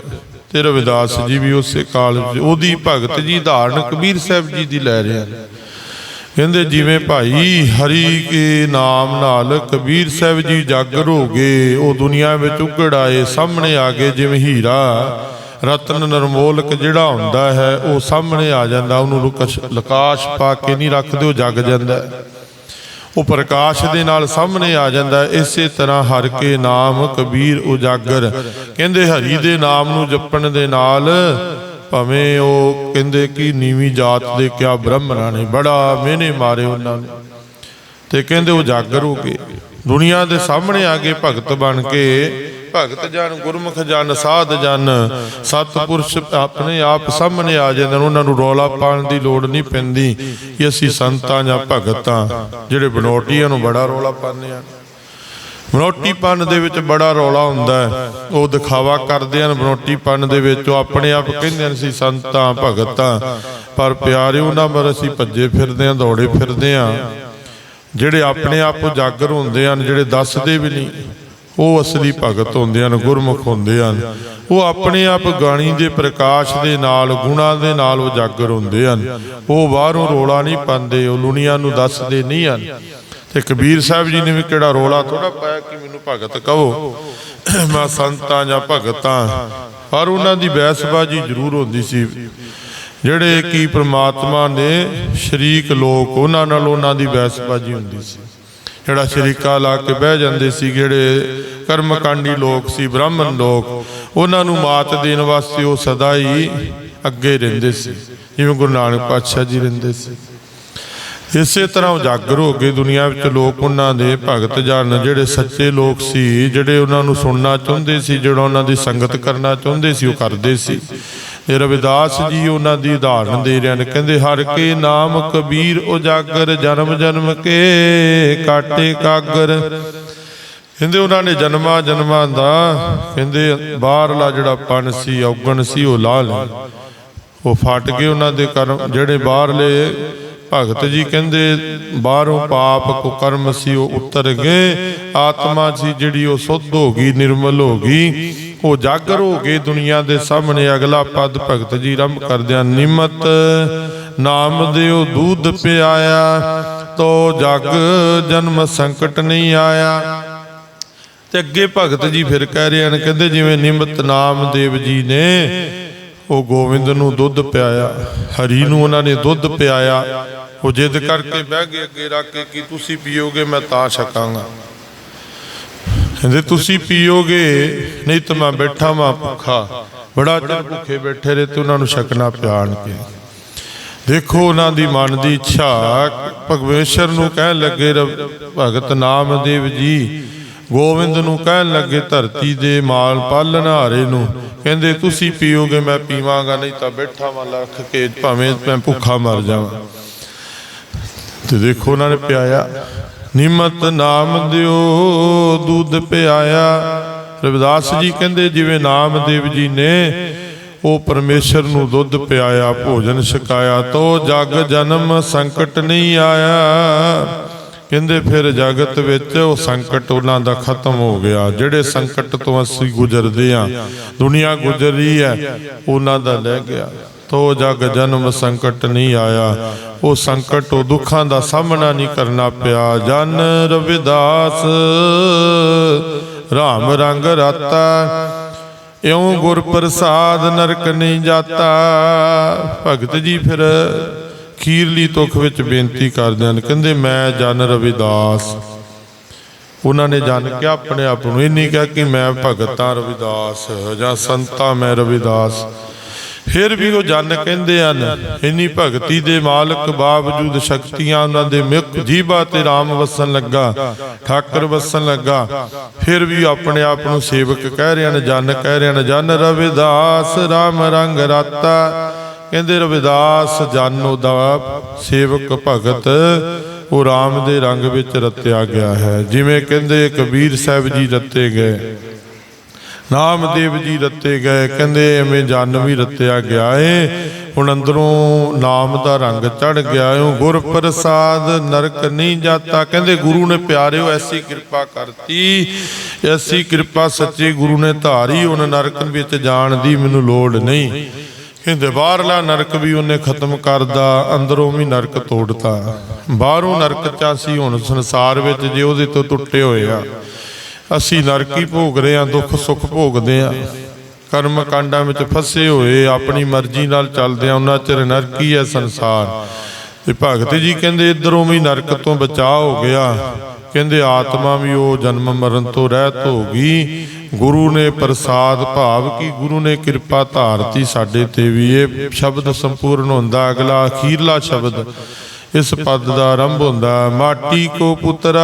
ਤੇ ਰਵਿਦਾਸ ਜੀ ਵੀ ਉਸੇ ਕਾਲ ਉਹਦੀ ਭਗਤ ਜੀ ਧਾਰਨ ਕਬੀਰ ਸਾਹਿਬ ਜੀ ਦੀ ਲੈ ਰਹੇ ਹਨ ਕਹਿੰਦੇ ਜਿਵੇਂ ਭਾਈ ਹਰੀ ਕੇ ਨਾਮ ਨਾਲ ਕਬੀਰ ਸਾਹਿਬ ਜੀ ਜਾਗਰ ਹੋ ਗਏ ਉਹ ਦੁਨੀਆ ਵਿੱਚ ਉਗੜ ਆਏ ਸਾਹਮਣੇ ਆ ਗਏ ਜਿਵੇਂ ਹੀਰਾ, ਰਤਨ ਨਰਮੋਲਕ ਜਿਹੜਾ ਹੁੰਦਾ ਹੈ, ਉਹ ਸਾਹਮਣੇ ਆ ਜਾਂਦਾ, ਉਹਨੂੰ ਲੁਕਸ਼ ਲਕਾਸ਼ ਪਾ ਕੇ ਨਹੀਂ ਰੱਖਦੇ, ਉਹ ਜਗ ਜਾਂਦਾ ਹੈ। ਉਹ ਪ੍ਰਕਾਸ਼ ਦੇ ਨਾਲ ਸਾਹਮਣੇ ਆ ਜਾਂਦਾ ਇਸੇ ਤਰ੍ਹਾਂ ਹਰ ਕੇ ਨਾਮ ਕਬੀਰ ਉਜਾਗਰ। ਕਹਿੰਦੇ ਹਰੀ ਦੇ ਨਾਮ ਨੂੰ ਜਪਣ ਦੇ ਨਾਲ ਭਾਵੇਂ ਉਹ ਕਹਿੰਦੇ ਕਿ ਨੀਵੀਂ ਜਾਤ ਦੇ ਕਿਆ ਬ੍ਰਾਹਮਣਾਂ ਨੇ ਬੜਾ ਮਿਹਨੇ ਮਾਰੇ ਉਹਨਾਂ ਨੇ। ਤੇ ਕਹਿੰਦੇ ਉਜਾਗਰ ਹੋ ਗਏ। ਦੁਨੀਆ ਦੇ ਸਾਹਮਣੇ ਆ ਕੇ ਭਗਤ ਬਣ ਕੇ ਭਗਤ ਜਨ, ਗੁਰਮੁਖ ਜਨ, ਸਾਧ ਜਨ, ਸਤਪੁਰਸ਼ ਆਪਣੇ ਆਪ ਸਾਹਮਣੇ ਆ ਜਾਂਦੇ ਨੇ, ਉਹਨਾਂ ਨੂੰ ਰੌਲਾ ਪਾਉਣ ਦੀ ਲੋੜ ਨਹੀਂ ਪੈਂਦੀ ਕਿ ਅਸੀਂ ਸੰਤਾਂ ਜਾਂ ਭਗਤਾਂ, ਜਿਹੜੇ ਬਨੋਟੀਆਂ ਨੂੰ ਬੜਾ ਰੌਲਾ ਪਾਉਂਦੇ ਆ। ਬਨੋਟੀ ਦੇ ਵਿੱਚ ਬੜਾ ਰੌਲਾ ਹੁੰਦਾ ਹੈ। ਉਹ ਦਿਖਾਵਾ ਕਰਦੇ ਹਨ, ਬਨੋਟੀ ਦੇ ਵਿੱਚ ਉਹ ਆਪਣੇ ਆਪ ਕਹਿੰਦੇ ਹਨ, ਅਸੀਂ ਸੰਤਾਂ, ਭਗਤਾਂ, ਪਰ ਪਿਆਰੇ ਉਹਨਾਂ ਪਰ ਅਸੀਂ ਭੱਜੇ ਫਿਰਦੇ ਹਾਂ, ਦੌੜੇ ਫਿਰਦੇ ਹਾਂ। ਜਿਹੜੇ ਆਪਣੇ ਆਪ ਉਜਾਗਰ ਹੁੰਦੇ ਹਨ, ਜਿਹੜੇ ਦੱਸਦੇ ਵੀ ਨਹੀਂ। ਉਹ ਅਸਲੀ ਭਗਤ ਹੁੰਦੇ ਹਨ, ਗੁਰਮੁਖ ਹੁੰਦੇ ਹਨ। ਉਹ ਆਪਣੇ ਆਪ ਗਾਣੀ ਦੇ ਪ੍ਰਕਾਸ਼ ਦੇ ਨਾਲ, ਗੁਣਾ ਦੇ ਨਾਲ ਉਜਾਗਰ ਹੁੰਦੇ ਹਨ। ਉਹ ਬਾਹਰੋਂ ਰੋਲਾ ਨਹੀਂ ਪਾਉਂਦੇ, ਉਹ ਦੁਨੀਆ ਨੂੰ ਦੱਸਦੇ ਨਹੀਂ ਹਨ। ਤੇ ਕਬੀਰ ਸਾਹਿਬ ਜੀ ਨੇ ਵੀ ਕਿਹੜਾ ਰੋਲਾ ਥੋੜਾ ਪਾਇਆ ਕਿ ਮੈਨੂੰ ਭਗਤ ਕਹੋ। ਮੈਂ ਸੰਤਾਂ ਜਾਂ ਭਗਤਾਂ। ਪਰ ਉਹਨਾਂ ਦੀ ਬਹਿਸਬਾਜ਼ੀ ਜ਼ਰੂਰ ਹੁੰਦੀ ਸੀ। ਜਿਹੜੇ ਕੀ ਪ੍ਰਮਾਤਮਾ ਨੇ ਸ਼ਰੀਕ ਲੋਕ, ਉਹਨਾਂ ਨਾਲ ਉਹਨਾਂ ਦੀ ਬਹਿਸਬਾਜ਼ੀ ਹੁੰਦੀ ਸੀ। ਜਿਹੜਾ ਸ਼ਰੀਕਾ ਲਾ ਕੇ ਬਹਿ ਜਾਂਦੇ ਸੀ, ਜਿਹੜੇ ਕਰਮਕਾਂਡੀ ਲੋਕ ਸੀ, ਬ੍ਰਾਹਮਣ ਲੋਕ, ਉਹਨਾਂ ਨੂੰ ਮਾਤ ਦੇਣ ਵਾਸਤੇ ਉਹ ਸਦਾ ਹੀ ਅੱਗੇ ਰਹਿੰਦੇ ਸੀ, ਜਿਵੇਂ ਗੁਰੂ ਨਾਨਕ ਪਾਤਸ਼ਾਹ ਜੀ ਰਹਿੰਦੇ ਸੀ। ਇਸੇ ਤਰ੍ਹਾਂ ਉਜਾਗਰ ਹੋ ਗਏ ਦੁਨੀਆ ਵਿੱਚ ਲੋਕ ਉਹਨਾਂ ਦੇ ਭਗਤ ਜਨ, ਜਿਹੜੇ ਸੱਚੇ ਲੋਕ ਸੀ, ਜਿਹੜੇ ਉਹਨਾਂ ਨੂੰ ਸੁਣਨਾ ਚਾਹੁੰਦੇ ਸੀ, ਜਿਹੜਾ ਉਹਨਾਂ ਦੀ ਸੰਗਤ ਕਰਨਾ ਚਾਹੁੰਦੇ ਸੀ, ਉਹ ਕਰਦੇ ਸੀ। ਰਵਿਦਾਸ ਜੀ ਉਹਨਾਂ ਦੀ ਉਦਾਹਰਨ ਦੇ ਰਹੇ ਹਨ, ਕਹਿੰਦੇ, ਹਰ ਕੇ ਨਾਮ ਕਬੀਰ ਉਜਾਗਰ, ਜਨਮ ਜਨਮ ਕੇ ਕਾਟੇ ਕਾਗਰ। ਕਹਿੰਦੇ, ਉਹਨਾਂ ਨੇ ਜਨਮਾਂ ਜਨਮਾਂ ਦਾ, ਕਹਿੰਦੇ, ਬਾਹਰਲਾ ਜਿਹੜਾ ਪਣ ਸੀ, ਔਗਣ ਸੀ, ਉਹ ਲਾ ਲਿਆ। ਉਹ ਫਟ ਗਏ ਉਹਨਾਂ ਦੇ ਕਰਮ, ਜਿਹੜੇ ਬਾਹਰਲੇ ਭਗਤ ਜੀ ਕਹਿੰਦੇ, ਬਾਹਰੋਂ ਪਾਪ ਕੋ ਕਰਮ ਸੀ, ਉਹ ਉਤਰ ਗਏ। ਆਤਮਾ ਸੀ ਜਿਹੜੀ ਉਹ ਸੁੱਧ ਹੋ ਗਈ, ਨਿਰਮਲ ਹੋ ਗਈ। ਉਹ ਜਾਗਰ ਹੋ ਕੇ ਦੁਨੀਆ ਦੇ ਸਾਹਮਣੇ ਅਗਲਾ ਪਦ ਭਗਤ ਜੀ ਰੰਭ ਕਰਦਿਆਂ ਨਿਮਤ ਨਾਮ ਦਿਓ ਦੂਧ ਪਿਆਇਆ, ਤੋ ਜਗ ਜਨਮ ਸੰਕਟ ਨਹੀਂ ਆਇਆ। ਤੇ ਅੱਗੇ ਭਗਤ ਜੀ ਫਿਰ ਕਹਿ ਰਹੇ ਹਨ, ਕਹਿੰਦੇ ਜਿਵੇਂ ਨਿਮਤ ਨਾਮਦੇਵ ਜੀ ਨੇ, ਉਹ ਗੋਬਿੰਦ ਨੂੰ ਦੁੱਧ ਪਿਆਇਆ, ਹਰੀ ਨੂੰ ਉਹਨਾਂ ਨੇ ਦੁੱਧ ਪਿਆਇਆ। ਉਹ ਜਿੱਦ ਕਰਕੇ ਬਹਿ ਗਏ ਅੱਗੇ ਰੱਖ ਕੇ ਕਿ ਤੁਸੀਂ ਪੀਓਗੇ, ਮੈਂ ਤਾਂ ਛਕਾਂਗਾ। ਕਹਿੰਦੇ, ਤੁਸੀਂ ਪੀਓਗੇ, ਨਹੀਂ ਤਾਂ ਮੈਂ ਬੈਠਾ ਵਾਂ ਭੁੱਖਾ। ਬੜਾ ਚਿਰ ਭੁੱਖੇ ਬੈਠੇ ਰਹੇ ਤੇ ਉਹਨਾਂ ਨੂੰ ਛਕਣਾ ਪਿਆਣ ਕੇ। ਦੇਖੋ ਉਹਨਾਂ ਦੀ ਮਨ ਦੀ ਇੱਛਾ, ਭਗਵੇਸ਼ਰ ਨੂੰ ਕਹਿਣ ਲੱਗੇ ਰਵ- ਭਗਤ ਨਾਮਦੇਵ ਜੀ ਗੋਬਿੰਦ ਨੂੰ ਕਹਿਣ ਲੱਗੇ, ਧਰਤੀ ਦੇ ਮਾਲ ਪਾਲਣ ਹਾਰੇ ਨੂੰ। ਕਹਿੰਦੇ, ਤੁਸੀਂ ਪੀਓਗੇ, ਮੈਂ ਪੀਵਾਂਗਾ, ਨਹੀਂ ਤਾਂ ਬੈਠਾ ਵਾਂ ਲੱਖ ਕੇ, ਭਾਵੇਂ ਮੈਂ ਭੁੱਖਾ ਮਰ ਜਾਵਾਂ। ਤੇ ਦੇਖੋ ਉਹਨਾਂ ਨੇ ਪਿਆਇਆ। ਨਿਮਤ ਨਾਮ ਦਿਓ, ਦੁੱਧ ਪਿਆਇਆ। ਰਵਿਦਾਸ ਜੀ ਕਹਿੰਦੇ, ਜਿਵੇਂ ਨਾਮਦੇਵ ਜੀ ਨੇ, ਉਹ ਪਰਮੇਸ਼ਰ ਨੂੰ ਦੁੱਧ ਪਿਆਇਆ, ਭੋਜਨ ਛਕਾਇਆ, ਤੋ ਜਗ ਜਨਮ ਸੰਕਟ ਨਹੀਂ ਆਇਆ। ਕਹਿੰਦੇ, ਫਿਰ ਜਗਤ ਵਿੱਚ ਉਹ ਸੰਕਟ ਉਹਨਾਂ ਦਾ ਖਤਮ ਹੋ ਗਿਆ। ਜਿਹੜੇ ਸੰਕਟ ਤੋਂ ਅਸੀਂ ਗੁਜ਼ਰਦੇ ਆ ਦੁਨੀਆ ਗੁਜ਼ਰ ਰਹੀ ਹੈ, ਉਹਨਾਂ ਦਾ ਲੈ ਗਿਆ। ਤੋ ਜਗ ਜਨਮ ਸੰਕਟ ਨਹੀਂ ਆਇਆ। ਉਹ ਸੰਕਟ ਉਹ ਦੁੱਖਾਂ ਦਾ ਸਾਹਮਣਾ ਨਹੀਂ ਕਰਨਾ ਪਿਆ। ਜਨ ਰਵਿਦਾਸ, ਰਾਮ ਰੰਗ ਰਾਤਾ, ਇਉਂ ਗੁਰ ਪ੍ਰਸਾਦ ਨਰਕ ਨਹੀਂ ਜਾਤਾ। ਭਗਤ ਜੀ ਫਿਰ ਖੀਰਲੀ ਤੁਖ ਵਿੱਚ ਬੇਨਤੀ ਕਰਦੇ ਹਨ, ਕਹਿੰਦੇ ਮੈਂ ਜਨ ਰਵਿਦਾਸ। ਉਹਨਾਂ ਨੇ ਜਾਣ ਕੇ ਆਪਣੇ ਆਪ ਨੂੰ ਇਹ ਨਹੀਂ ਕਿਹਾ ਕਿ ਮੈਂ ਭਗਤਾਂ ਰਵਿਦਾਸ, ਜਾਂ ਸੰਤਾ ਮੈਂ ਰਵਿਦਾਸ। ਫਿਰ ਵੀ ਉਹ ਜਨ ਕਹਿੰਦੇ ਹਨ, ਇੰਨੀ ਭਗਤੀ ਦੇ ਮਾਲਕ ਬਾਵਜੂਦ ਸ਼ਕਤੀਆਂ ਉਹਨਾਂ ਦੇ ਮੁਖ ਜੀਵਾ ਤੇ RAM ਵਸਣ ਲੱਗਾ, ਠਾਕਰ ਵਸਣ ਲੱਗਾ। ਫਿਰ ਵੀ ਆਪਣੇ ਆਪ ਨੂੰ ਸੇਵਕ ਕਹਿ ਰਹੇ ਹਨ, ਜਨ ਕਹਿ ਰਹੇ ਹਨ, ਜਨ ਰਵਿਦਾਸ RAM ਰੰਗ ਰਾਤਾ। ਕਹਿੰਦੇ, ਰਵਿਦਾਸ, ਜਨ ਉਹਦਾ ਸੇਵਕ ਭਗਤ, ਉਹ RAM ਦੇ ਰੰਗ ਵਿੱਚ ਰਤਿਆ ਗਿਆ ਹੈ। ਜਿਵੇਂ ਕਹਿੰਦੇ ਕਬੀਰ ਸਾਹਿਬ ਜੀ ਰਤੇ ਗਏ। ਨਾਮਦੇਵ ਜੀ ਰੱਤੇ ਗਏ। ਕਹਿੰਦੇ ਐਵੇਂ ਜਨ ਵੀ ਰੱਤਿਆ ਗਿਆ ਏ। ਹੁਣ ਅੰਦਰੋਂ ਨਾਮ ਦਾ ਰੰਗ ਚੜ ਗਿਆ ਏ। ਗੁਰ ਪ੍ਰਸਾਦ ਨਰਕ ਨਹੀਂ ਜਾਤਾ। ਕਹਿੰਦੇ ਗੁਰੂ ਨੇ ਪਿਆਰਿਓ ਐਸੀ ਕਿਰਪਾ ਕਰਤੀ। ਐਸੀ ਕਿਰਪਾ ਸੱਚੇ ਗੁਰੂ ਨੇ ਧਾਰੀ। ਹੁਣ ਨਰਕ ਵਿੱਚ ਜਾਣ ਦੀ ਮੈਨੂੰ ਲੋੜ ਨਹੀਂ। ਕਹਿੰਦੇ ਬਾਹਰਲਾ ਨਰਕ ਵੀ ਉਹਨੇ ਖਤਮ ਕਰਦਾ। ਅੰਦਰੋਂ ਵੀ ਨਰਕ ਤੋੜਤਾ। ਬਾਹਰੋਂ ਨਰਕ ਚਾ ਸੀ ਹੁਣ ਸੰਸਾਰ ਵਿੱਚ ਜੇ ਉਹਦੇ ਤੋਂ ਟੁੱਟੇ ਹੋਏ ਆ। ਅਸੀਂ ਨਰਕੀ ਭੋਗ ਰਹੇ ਹਾਂ, ਦੁੱਖ ਸੁੱਖ ਭੋਗਦੇ ਹਾਂ। ਕਰਮ ਕਾਂਡਾਂ ਵਿੱਚ ਫਸੇ ਹੋਏ, ਆਪਣੀ ਮਰਜ਼ੀ ਨਾਲ ਚੱਲਦੇ ਆ ਉਹਨਾਂ ਚਿਰ ਨਰਕੀ ਹੈ ਸੰਸਾਰ। ਤੇ ਭਗਤ ਜੀ ਕਹਿੰਦੇ, ਇਧਰੋਂ ਵੀ ਨਰਕ ਤੋਂ ਬਚਾਅ ਹੋ ਗਿਆ। ਕਹਿੰਦੇ, ਆਤਮਾ ਵੀ ਉਹ ਜਨਮ ਮਰਨ ਤੋਂ ਰਹਿਤ ਹੋ ਗਈ। ਗੁਰੂ ਨੇ ਪ੍ਰਸਾਦ ਭਾਵ ਕੀ ਗੁਰੂ ਨੇ ਕਿਰਪਾ ਧਾਰਤੀ ਸਾਡੇ ਤੇ ਵੀ। ਇਹ ਸ਼ਬਦ ਸੰਪੂਰਨ ਹੁੰਦਾ, ਅਗਲਾ ਅਖੀਰਲਾ ਸ਼ਬਦ। ਇਸ ਪਦ ਦਾ ਆਰੰਭ ਹੁੰਦਾ ਮਾਟੀ ਕੋ ਪੁੱਤਰਾ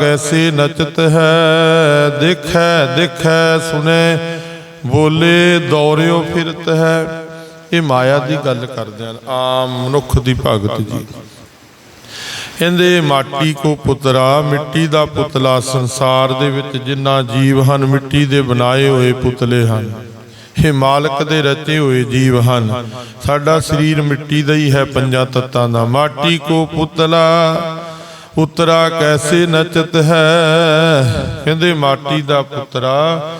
ਕੈਸੇ ਨਚਤ ਹੈ? ਦੇਖੈ ਦੇਖੈ ਸੁਨੇ ਬੋਲੇ, ਦੌਰਿਓ ਫਿਰਤ ਹੈ। ਇਹ ਮਾਇਆ ਦੀ ਗੱਲ ਕਰਦੇ ਹਨ, ਆਮ ਮਨੁੱਖ ਦੀ ਭਗਤ ਜੀ। ਕਹਿੰਦੇ, ਮਾਟੀ ਕੋ ਪੁੱਤਰਾ, ਮਿੱਟੀ ਦਾ ਪੁਤਲਾ ਸੰਸਾਰ ਦੇ ਵਿੱਚ ਜਿੰਨਾ ਜੀਵ ਹਨ, ਮਿੱਟੀ ਦੇ ਬਣਾਏ ਹੋਏ ਪੁਤਲੇ ਹਨ। ਇਹ ਮਾਲਕ ਦੇ ਰਚੇ ਹੋਏ ਜੀਵ ਹਨ। ਸਾਡਾ ਸਰੀਰ ਮਿੱਟੀ ਦਾ ਹੀ ਹੈ, ਪੰਜਾਂ ਤੱਤਾਂ ਦਾ। ਮਾਟੀ ਕੋ ਪੁਤਲਾ ਉਤਰਾ ਕੈਸੇ ਨਚਤ ਹੈ? ਕਹਿੰਦੇ ਮਾਟੀ ਦਾ ਪੁੱਤਰਾ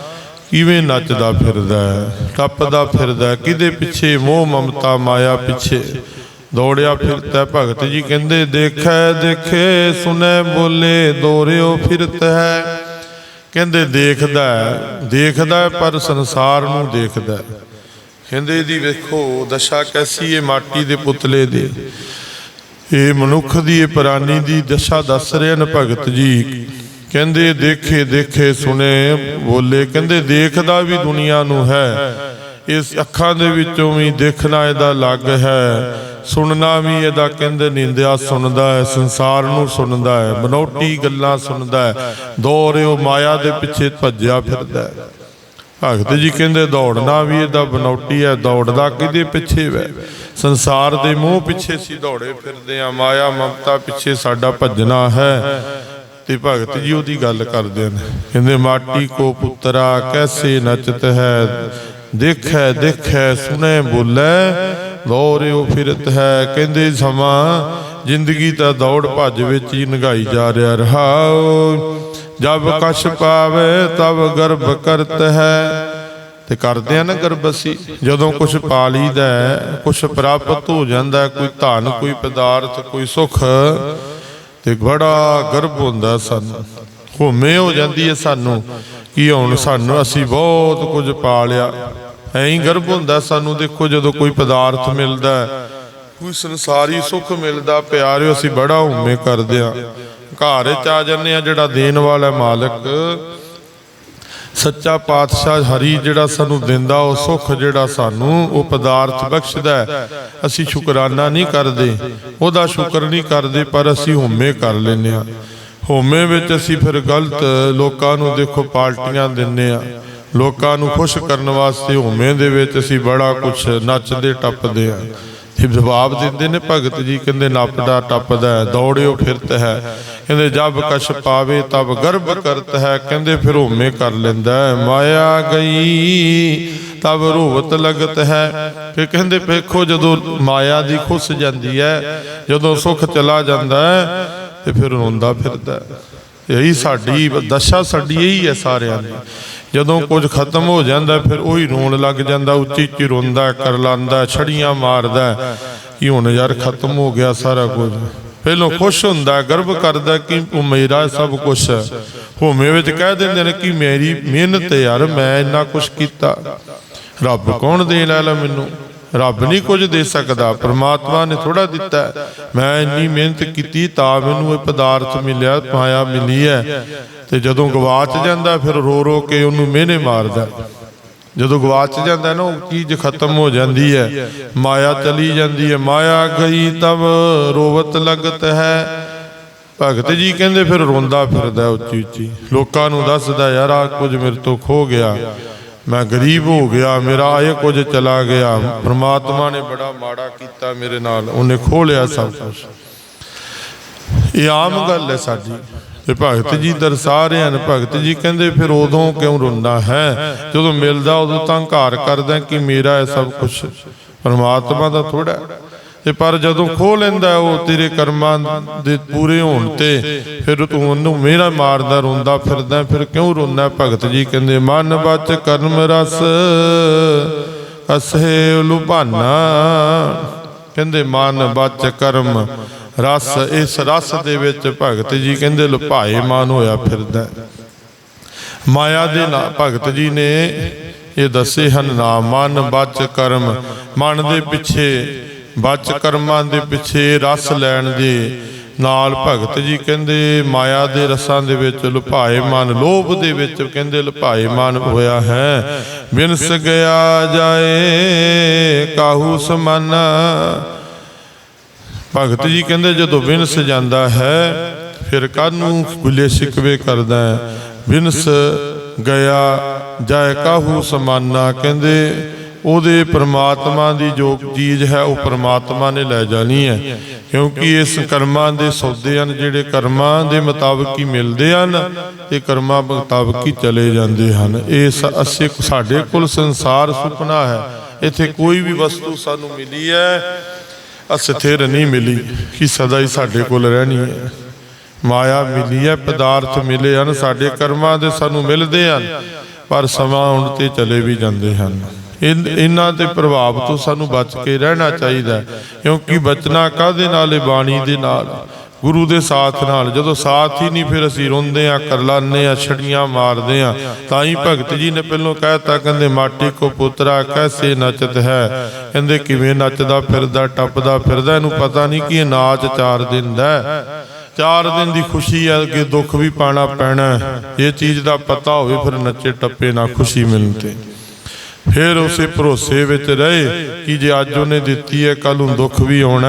ਕਿਵੇਂ ਨੱਚਦਾ ਫਿਰਦਾ ਹੈ? ਟੱਪਦਾ ਫਿਰਦਾ ਕਿਹਦੇ ਪਿੱਛੇ ਮੋਹ ਮਮਤਾ, ਮਾਇਆ ਪਿੱਛੇ ਦੌੜਿਆ ਫਿਰਦਾ ਭਗਤ ਜੀ ਕਹਿੰਦੇ, ਦੇਖੈ, ਦੇਖੇ ਸੁਨੇ ਬੋਲੇ, ਦੋਰਿਓ ਫਿਰਤ ਹੈ। ਕਹਿੰਦੇ ਦੇਖਦਾ ਦੇਖਦਾ ਪਰ ਸੰਸਾਰ ਨੂੰ ਦੇਖਦਾ ਕਹਿੰਦੇ ਇਹਦੀ ਵੇਖੋ, ਦਸ਼ਾ ਕੈਸੀ ਹੈ ਮਾਟੀ ਦੇ ਪੁਤਲੇ ਦੇ। ਇਹ ਮਨੁੱਖ ਦੀ, ਇਹ ਪ੍ਰਾਨੀ ਦੀ ਦਸ਼ਾ ਦੱਸ ਰਹੇ ਹਨ ਭਗਤ ਜੀ। ਕਹਿੰਦੇ ਦੇਖੇ ਦੇਖੇ ਸੁਨੇ ਬੋਲੇ। ਕਹਿੰਦੇ ਦੇਖਦਾ ਵੀ ਦੁਨੀਆ ਨੂੰ ਹੈ। ਇਸ ਅੱਖਾਂ ਦੇ ਵਿੱਚੋਂ ਵੀ ਦੇਖਣਾ ਇਹਦਾ ਅਲੱਗ ਹੈ। ਸੁਣਨਾ ਵੀ ਇਹਦਾ ਕਹਿੰਦੇ ਨਿੰਦਿਆ ਸੁਣਦਾ ਹੈ, ਸੰਸਾਰ ਨੂੰ ਸੁਣਦਾ ਹੈ ਬਨੋਟੀ ਗੱਲਾਂ ਸੁਣਦਾ ਹੈ ਦੌੜਿਓ ਮਾਇਆ ਦੇ ਪਿੱਛੇ ਭੱਜਿਆ ਫਿਰਦਾ ਹੈ। ਭਗਤ ਜੀ ਕਹਿੰਦੇ ਦੌੜਨਾ ਵੀ ਇਹਦਾ ਬਨੌਟੀ ਹੈ, ਦੌੜਦਾ ਕਿਹਦੇ ਪਿੱਛੇ ਵੈ? ਸੰਸਾਰ ਦੇ ਮੋਹ ਪਿੱਛੇ ਸੀ ਦੌੜੇ ਫਿਰਦੇ ਆ ਮਾਇਆ, ਮਮਤਾ ਪਿੱਛੇ ਸਾਡਾ ਭੱਜਣਾ ਹੈ। ਤੇ ਭਗਤ ਜੀ ਉਹਦੀ ਗੱਲ ਕਰਦੇ ਨੇ, ਕਹਿੰਦੇ ਮਾਟੀ ਕੋ ਪੁੱਤਰਾ ਕੈਸੇ ਨਚਤ ਹੈ? ਦੇਖੈ ਦੇਖੈ ਸੁਨੇ ਬੋਲੇ ਦੌੜਿਓ ਫਿਰਤ ਹੈ, ਕਹਿੰਦੇ ਸਮਾਂ, ਜ਼ਿੰਦਗੀ ਤਾਂ ਦੌੜ ਭੱਜ ਵਿੱਚ ਹੀ ਨਗਾਈ ਜਾ ਰਿਹਾ ਰਹਾਓ ਜਬ ਕਛ ਪਾਵੇ, ਤਬ ਗਰਭ ਕਰਤ ਹੈ। ਤੇ ਕਰਦੇ ਆ ਨਾ ਗਰਭਸੀ ਜਦੋਂ ਕੁਝ ਪਾ ਲਈਦਾ ਕੁਝ ਪ੍ਰਾਪਤ ਹੋ ਜਾਂਦਾ ਕੋਈ ਧਨ, ਕੋਈ ਪਦਾਰਥ, ਕੋਈ ਸੁਖ, ਤੇ ਬੜਾ ਗਰਭ ਹੁੰਦਾ ਸਾਨੂੰ। ਹੋਮੇ ਹੋ ਜਾਂਦੀ ਹੈ ਸਾਨੂੰ, ਕਿ ਹੁਣ ਸਾਨੂੰ ਅਸੀਂ ਬਹੁਤ ਕੁਝ ਪਾ ਲਿਆ। ਐਂ ਗਰਭ ਹੁੰਦਾ, ਸਾਨੂੰ ਦੇਖੋ ਜਦੋਂ ਕੋਈ ਪਦਾਰਥ ਮਿਲਦਾ ਕੋਈ ਸੰਸਾਰੀ ਸੁੱਖ ਮਿਲਦਾ, ਪਿਆਰਿਓ, ਅਸੀਂ ਬੜਾ ਹੋਮੇ ਕਰਦੇ ਆ ਘਰ ਚ ਆ ਜੰਨੇ ਆ ਜਿਹੜਾ ਦੇਣ ਵਾਲਾ ਮਾਲਕ, ਸੱਚਾ ਪਾਤਸ਼ਾਹ ਹਰੀ ਜਿਹੜਾ ਸਾਨੂੰ ਦਿੰਦਾ, ਉਹ ਸੁੱਖ ਜਿਹੜਾ ਸਾਨੂੰ, ਉਹ ਪਦਾਰਥ ਬਖਸ਼ਦਾ ਹੈ। ਅਸੀਂ ਸ਼ੁਕਰਾਨਾ ਨਹੀਂ ਕਰਦੇ, ਉਹਦਾ ਸ਼ੁਕਰ ਨਹੀਂ ਕਰਦੇ, ਪਰ ਅਸੀਂ ਹੋਮੇ ਕਰ ਲੈਨੇ ਆ ਹੋਮੇ ਵਿੱਚ ਅਸੀਂ ਫਿਰ ਗਲਤ ਲੋਕਾਂ ਨੂੰ ਦੇਖੋ ਪਾਰਟੀਆਂ ਦਿੰਨੇ ਆ ਲੋਕਾਂ ਨੂੰ ਖੁਸ਼ ਕਰਨ ਵਾਸਤੇ ਹੋਮੇ ਦੇ ਵਿੱਚ ਅਸੀਂ ਬੜਾ ਕੁਝ ਨੱਚਦੇ, ਟੱਪਦੇ ਆ ਇਹ ਜਵਾਬ ਦਿੰਦੇ ਨੇ, ਭਗਤ ਜੀ ਕਹਿੰਦੇ, ਨੱਪਦਾ, ਟੱਪਦਾ ਦੌੜਿਓ, ਫਿਰਤ ਹੈ। ਕਹਿੰਦੇ, ਜਬ ਕਛ ਪਾਵੇ, ਤਬ ਗਰਭ ਕਰਤ ਹੈ। ਕਹਿੰਦੇ, ਫਿਰ ਹੋਮੇ ਕਰ ਲੈਂਦਾ ਮਾਇਆ ਗਈ, ਤਬ ਰੋਵਤ ਲਗਤ ਹੈ। ਫਿਰ ਕਹਿੰਦੇ, ਵੇਖੋ ਜਦੋਂ ਮਾਇਆ ਦੀ ਖੁੱਸ ਜਾਂਦੀ ਹੈ, ਜਦੋਂ ਸੁੱਖ ਚਲਾ ਜਾਂਦਾ ਹੈ, ਤੇ ਫਿਰ ਰੋਂਦਾ ਫਿਰਦਾ ਹੈ। ਇਹੀ ਸਾਡੀ ਦਸ਼ਾ ਸਾਡੀ ਇਹੀ ਹੈ ਸਾਰਿਆਂ ਦੀ। ਜਦੋਂ ਕੁਝ ਖਤਮ ਹੋ ਜਾਂਦਾ, ਫਿਰ ਉਹੀ ਰੋਣ ਲੱਗ ਜਾਂਦਾ, ਉੱਚੀ ਉੱਚੀ ਰੋਂਦਾ ਕਰਲਾਂਦਾ ਛੜੀਆਂ ਮਾਰਦਾ। ਕਿ ਹੁਣ ਯਾਰ ਖਤਮ ਹੋ ਗਿਆ ਸਾਰਾ ਕੁਝ? ਪਹਿਲੋਂ ਖੁਸ਼ ਹੁੰਦਾ, ਗਰਵ ਕਰਦਾ ਕਿ ਉਹ ਮੇਰਾ ਸਭ ਕੁਝ ਹੈ। ਹੋਮੇ ਵਿੱਚ ਕਹਿ ਦਿੰਦੇ ਨੇ ਕਿ ਮੇਰੀ ਮਿਹਨਤ ਯਾਰ, ਮੈਂ ਇੰਨਾ ਕੁਝ ਕੀਤਾ। ਰੱਬ ਕੌਣ ਦੇ ਲੈ ਲਾ ਮੈਨੂੰ? ਰੱਬ ਨਹੀਂ ਕੁਝ ਦੇ ਸਕਦਾ। ਪ੍ਰਮਾਤਮਾ ਨੇ ਥੋੜਾ ਦਿੱਤਾ ਮੈਂ ਇੰਨੀ ਮਿਹਨਤ ਕੀਤੀ ਤਾਂ ਮੈਨੂੰ ਇਹ ਪਦਾਰਥ ਮਿਲਿਆ, ਮਾਇਆ ਮਿਲੀ ਹੈ। ਤੇ ਜਦੋਂ ਗਵਾਚ ਜਾਂਦਾ ਫਿਰ ਰੋ ਰੋ ਕੇ ਉਹਨੂੰ ਮਿਹਨੇ ਮਾਰਦਾ। ਜਦੋਂ ਗਵਾਚ ਜਾਂਦਾ ਨਾ ਉਹ ਚੀਜ਼ ਖਤਮ ਹੋ ਜਾਂਦੀ ਹੈ। ਮਾਇਆ ਚਲੀ ਜਾਂਦੀ ਹੈ। ਮਾਇਆ ਗਈ ਤਬ ਰੋਵਤ ਲਗਤ ਹੈ। ਭਗਤ ਜੀ ਕਹਿੰਦੇ ਫਿਰ ਰੋਂਦਾ ਫਿਰਦਾ ਉੱਚੀ ਉੱਚੀ। ਲੋਕਾਂ ਨੂੰ ਦੱਸਦਾ ਯਾਰ ਆ ਕੁਝ ਮੇਰੇ ਤੋਂ ਖੋ ਗਿਆ। ਮੈਂ ਗਰੀਬ ਹੋ ਗਿਆ। ਮੇਰਾ ਇਹ ਕੁਝ ਚਲਾ ਗਿਆ। ਪ੍ਰਮਾਤਮਾ ਨੇ ਬੜਾ ਮਾੜਾ ਕੀਤਾ ਮੇਰੇ ਨਾਲ। ਉਹਨੇ ਖੋ ਲਿਆ ਸਭ ਕੁਝ ਇਹ ਆਮ ਗੱਲ ਹੈ ਸਾਡੀ। ਤੇ ਭਗਤ ਜੀ ਦਰਸਾ ਰਹੇ ਹਨ। ਭਗਤ ਜੀ ਕਹਿੰਦੇ, ਫਿਰ ਉਦੋਂ ਕਿਉਂ ਰੋਂਦਾ ਹੈ? ਜਦੋਂ ਮਿਲਦਾ, ਉਦੋਂ ਤਾਂ ਹੰਕਾਰ ਕਰਦਾ ਕਿ ਮੇਰਾ ਹੈ ਸਭ ਕੁਝ ਪਰਮਾਤਮਾ ਦਾ ਥੋੜਾ ਤੇ ਪਰ ਜਦੋਂ ਖੋ ਲੈਂਦਾ ਉਹ ਤੇਰੇ ਕਰਮਾਂ ਦੇ ਪੂਰੇ ਹੋਣ ਤੇ ਫਿਰ ਤੂੰ ਉਹਨੂੰ ਮੇਰਾ ਮਾਰਦਾ ਰੋਂਦਾ ਫਿਰਦਾ, ਫਿਰ ਕਿਉਂ ਰੋਂਦਾ ਭਗਤ ਜੀ ਕਹਿੰਦੇ, ਮਨ ਬਚ ਕਰਮ ਰਸ, ਅਸਹੇ ਲੁਭਾਨਾ। ਕਹਿੰਦੇ, ਮਨ ਬਚ ਕਰਮ ਰਸ, ਇਸ ਰਸ ਦੇ ਵਿੱਚ ਭਗਤ ਜੀ ਕਹਿੰਦੇ ਲੁਭਾਏ ਮਾਨ ਹੋਇਆ ਫਿਰਦਾ। ਮਾਇਆ ਦੇ ਨਾਲ ਭਗਤ ਜੀ ਨੇ ਇਹ ਦੱਸੇ ਹਨ ਨਾ, ਮਨ ਬਚ ਕਰਮ, ਮਨ ਦੇ ਪਿੱਛੇ, ਬਚ ਕਰਮਾਂ ਦੇ ਪਿੱਛੇ ਰਸ ਲੈਣ ਦੇ ਨਾਲ ਭਗਤ ਜੀ ਕਹਿੰਦੇ ਮਾਇਆ ਦੇ ਰਸਾਂ ਦੇ ਵਿੱਚ ਲੁਭਾਏ ਮਨ, ਲੋਭ ਦੇ ਵਿੱਚ ਕਹਿੰਦੇ ਲੁਭਾਏ ਮਨ ਹੋਇਆ ਹੈ। ਬਿਨਸ ਗਿਆ ਜਾਏ ਕਾਹੂ ਸਮਾਨਾ ਭਗਤ ਜੀ ਕਹਿੰਦੇ ਜਦੋਂ ਵਿਨਸ ਜਾਂਦਾ ਹੈ, ਫਿਰ ਕਾਹਨੂੰ ਗੁਲੇ ਸ਼ਿਕਵੇ ਕਰਦਾ ਹੈ। ਵਿਨਸ ਗਿਆ, ਜਾਇ ਕਾਹੂ ਸਮਾਨਾ? ਕਹਿੰਦੇ, ਉਹਦੇ ਪ੍ਰਮਾਤਮਾ ਦੀ ਜੋ ਚੀਜ਼ ਹੈ, ਉਹ ਪ੍ਰਮਾਤਮਾ ਨੇ ਲੈ ਜਾਣੀ ਹੈ। ਕਿਉਂਕਿ ਇਸ ਕਰਮਾਂ ਦੇ ਸੌਦੇ ਹਨ, ਜਿਹੜੇ ਕਰਮਾਂ ਦੇ ਮੁਤਾਬਕ ਹੀ ਮਿਲਦੇ ਹਨ ਤੇ ਕਰਮਾਂ ਮੁਤਾਬਕ ਹੀ ਚਲੇ ਜਾਂਦੇ ਹਨ। ਇਹ ਸ- ਸਾਡੇ ਕੋਲ ਸੰਸਾਰ ਸੁਪਨਾ ਹੈ। ਇੱਥੇ ਕੋਈ ਵੀ ਵਸਤੂ ਸਾਨੂੰ ਮਿਲੀ ਹੈ ਅਸਥਿਰ ਨਹੀਂ ਮਿਲੀ ਕਿ ਸਦਾ ਹੀ ਸਾਡੇ ਕੋਲ ਰਹਿਣੀ ਹੈ। ਮਾਇਆ ਮਿਲੀ ਹੈ, ਪਦਾਰਥ ਮਿਲੇ ਹਨ, ਸਾਡੇ ਕਰਮਾਂ ਦੇ ਸਾਨੂੰ ਮਿਲਦੇ ਹਨ, ਪਰ ਸਮਾਂ ਆਉਣ ਤੇ ਚਲੇ ਵੀ ਜਾਂਦੇ ਹਨ। ਇਨ- ਇਹਨਾਂ ਦੇ ਪ੍ਰਭਾਵ ਤੋਂ ਸਾਨੂੰ ਬਚ ਕੇ ਰਹਿਣਾ ਚਾਹੀਦਾ ਕਿਉਂਕਿ ਬਚਨਾ ਕਾਹਦੇ ਨਾਲ ਬਾਣੀ ਦੇ ਨਾਲ। ਗੁਰੂ ਦੇ ਸਾਥ ਨਾਲ। ਜਦੋਂ ਸਾਥ ਹੀ ਨਹੀਂ, ਫਿਰ ਅਸੀਂ ਰੋਂਦੇ ਆ ਕਰਲਾਨੇ ਆ ਛੜੀਆਂ ਮਾਰਦੇ ਆ ਤਾਂ ਹੀ ਭਗਤ ਜੀ ਨੇ ਪਹਿਲੋਂ ਕਹਿਤਾ, ਕਹਿੰਦੇ, ਮਾਟੀ ਕੋ ਪੁੱਤਰਾ, ਕੈਸੇ ਨੱਚਤ ਹੈ? ਕਹਿੰਦੇ, ਕਿਵੇਂ ਨੱਚਦਾ ਫਿਰਦਾ, ਟੱਪਦਾ ਫਿਰਦਾ, ਇਹਨੂੰ ਪਤਾ ਨਹੀਂ ਕਿ ਇਹ ਨਾਚ ਚਾਰ ਦਿਨ ਦਾ ਚਾਰ ਦਿਨ ਦੀ ਖੁਸ਼ੀ ਹੈ ਕਿ ਦੁੱਖ ਵੀ ਪਾਣਾ ਪੈਣਾ ਇਹ ਚੀਜ਼ ਦਾ ਪਤਾ ਹੋਵੇ, ਫਿਰ ਨੱਚੇ, ਟੱਪੇ ਨਾ ਖੁਸ਼ੀ ਮਿਲਣ ਤੇ। ਫਿਰ ਉਸੇ ਭਰੋਸੇ ਵਿੱਚ ਰਹੇ ਕਿ ਜੇ ਅੱਜ ਉਹਨੇ ਦਿੱਤੀ ਹੈ ਕੱਲ ਨੂੰ ਦੁੱਖ ਵੀ ਆਉਣਾ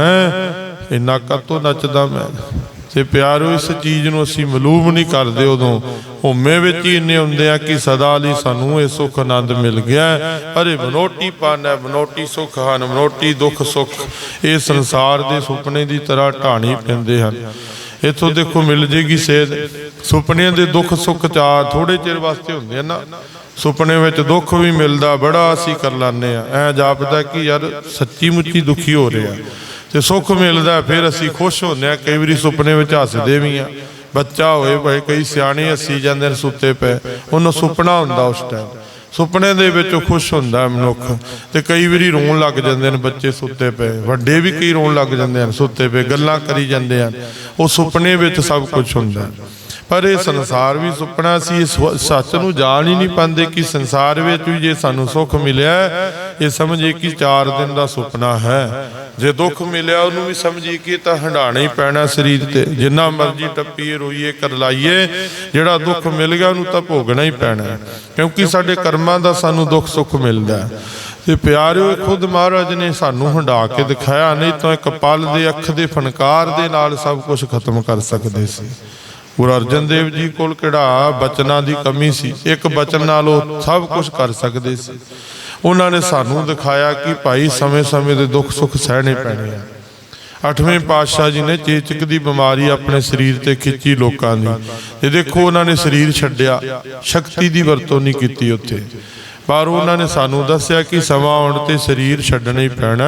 ਇੰਨਾ ਕਾਤੋਂ ਨੱਚਦਾ ਮੈਂ। ਤੇ ਪਿਆਰੋ, ਇਸ ਚੀਜ਼ ਨੂੰ ਅਸੀਂ ਮਲੂਮ ਨਹੀਂ ਕਰਦੇ ਉਦੋਂ। ਹਉਮੈ ਵਿੱਚ ਹੀ ਇੰਨੇ ਹੁੰਦੇ ਆ ਕਿ ਸਦਾ ਲਈ ਸਾਨੂੰ ਇਹ ਸੁੱਖ ਆਨੰਦ ਮਿਲ ਗਿਆ ਅਰੇ ਬਨੋਟੀ ਪਾਣਾ ਬਨੋਟੀ ਸੁੱਖ ਹਨ ਬਨੋਟੀ ਦੁੱਖ ਸੁੱਖ। ਇਹ ਸੰਸਾਰ ਦੇ ਸੁਪਨੇ ਦੀ ਤਰ੍ਹਾਂ ਢਾਣੀ ਪੈਂਦੇ ਹਨ। ਇਥੋਂ ਦੇਖੋ ਮਿਲ ਜੇਗੀ ਸੇਧ। ਸੁਪਨਿਆਂ ਦੇ ਦੁੱਖ ਸੁੱਖ ਚਾ ਥੋੜੇ ਚਿਰ ਵਾਸਤੇ ਹੁੰਦੇ ਆ ਨਾ। ਸੁਪਨੇ ਵਿੱਚ ਦੁੱਖ ਵੀ ਮਿਲਦਾ, ਬੜਾ ਅਸੀਂ ਕਰ ਲਾਨੇ ਆ ਐ ਜਾਪਦਾ ਕਿ ਯਾਰ, ਸੱਚੀ ਮੁੱਚੀ ਦੁਖੀ ਹੋ ਰਿਹਾ ਤੇ ਸੁੱਖ ਮਿਲਦਾ, ਫਿਰ ਅਸੀਂ ਖੁਸ਼ ਹੁੰਦੇ ਆ ਕਈ ਵਾਰੀ ਸੁਪਨੇ ਵਿੱਚ ਹੱਸਦੇ ਵੀ ਆ ਬੱਚਾ ਹੋਏ, ਭਾਈ ਕਈ ਸਿਆਣੇ ਹੱਸੀ ਜਾਂਦੇ ਨੇ ਸੁੱਤੇ ਪਏ। ਉਹਨੂੰ ਸੁਪਨਾ ਹੁੰਦਾ ਉਸ ਟਾਈਮ ਸੁਪਨੇ ਦੇ ਵਿੱਚ ਉਹ ਖੁਸ਼ ਹੁੰਦਾ ਮਨੁੱਖ। ਤੇ ਕਈ ਵਾਰੀ ਰੋਣ ਲੱਗ ਜਾਂਦੇ ਨੇ ਬੱਚੇ ਸੁੱਤੇ ਪਏ। ਵੱਡੇ ਵੀ ਕਈ ਰੋਣ ਲੱਗ ਜਾਂਦੇ ਹਨ, ਸੁੱਤੇ ਪਏ, ਗੱਲਾਂ ਕਰੀ ਜਾਂਦੇ ਹਨ। ਉਹ ਸੁਪਨੇ ਵਿੱਚ ਸਭ ਕੁਝ ਹੁੰਦਾ। ਪਰ ਇਹ ਸੰਸਾਰ ਵੀ ਸੁਪਨਾ ਸੀ, ਇਸ ਸੱਚ ਨੂੰ ਜਾਣ ਹੀ ਨਹੀਂ ਪਾਉਂਦੇ ਕਿ ਸੰਸਾਰ ਵਿੱਚ ਵੀ ਜੇ ਸਾਨੂੰ ਸੁੱਖ ਮਿਲਿਆ ਇਹ ਸਮਝੇ ਕਿ ਚਾਰ ਦਿਨ ਦਾ ਸੁਪਨਾ ਹੈ। ਜੇ ਦੁੱਖ ਮਿਲਿਆ, ਉਹਨੂੰ ਵੀ ਸਮਝੀ ਕਿ ਇਹ ਤਾਂ ਹੰਡਾਣਾ ਹੀ ਪੈਣਾ ਸਰੀਰ ਤੇ। ਜਿੰਨਾ ਮਰਜ਼ੀ ਟੱਪੀਏ, ਰੋਈਏ, ਕਰ ਲਾਈਏ, ਜਿਹੜਾ ਦੁੱਖ ਮਿਲ ਗਿਆ, ਉਹਨੂੰ ਤਾਂ ਭੋਗਣਾ ਹੀ ਪੈਣਾ ਕਿਉਂਕਿ ਸਾਡੇ ਕਰਮਾਂ ਦਾ ਸਾਨੂੰ ਦੁੱਖ ਸੁੱਖ ਮਿਲਦਾ ਤੇ ਪਿਆਰਿਓ, ਇਹ ਖੁਦ ਮਹਾਰਾਜ ਨੇ ਸਾਨੂੰ ਹੰਡਾ ਕੇ ਦਿਖਾਇਆ, ਨਹੀਂ ਤਾਂ ਇੱਕ ਪਲ ਦੇ ਅੱਖ ਦੇ ਫਨਕਾਰ ਦੇ ਨਾਲ ਸਭ ਕੁਝ ਖਤਮ ਕਰ ਸਕਦੇ ਸੀ। ਗੁਰੂ ਅਰਜਨ ਦੇਵ ਜੀ ਕੋਲ ਕਿਹੜਾ ਬਚਨਾਂ ਦੀ ਕਮੀ ਸੀ? ਇੱਕ ਬਚਨ ਨਾਲ ਉਹ ਸਭ ਕੁਝ ਕਰ ਸਕਦੇ ਸੀ। ਉਹਨਾਂ ਨੇ ਸਾਨੂੰ ਦਿਖਾਇਆ ਕਿ ਭਾਈ ਸਮੇਂ-ਸਮੇਂ ਦੇ ਦੁੱਖ ਸੁੱਖ ਸਹਿਣੇ ਪੈਣੇ ਆ। ਅੱਠਵੇਂ ਪਾਤਸ਼ਾਹ ਜੀ ਨੇ ਚੇਚਕ ਦੀ ਬਿਮਾਰੀ ਆਪਣੇ ਸਰੀਰ ਤੇ ਖਿੱਚੀ ਲੋਕਾਂ ਦੀ। ਇਹ ਦੇਖੋ, ਉਹਨਾਂ ਨੇ ਸਰੀਰ ਛੱਡਿਆ। ਸ਼ਕਤੀ ਦੀ ਵਰਤੋਂ ਨਹੀਂ ਕੀਤੀ ਉੱਥੇ। ਪਰ ਉਹਨਾਂ ਨੇ ਸਾਨੂੰ ਦੱਸਿਆ ਕਿ ਸਮਾਂ ਆਉਣ ਤੇ ਸਰੀਰ ਛੱਡਣਾ ਹੀ ਪੈਣਾ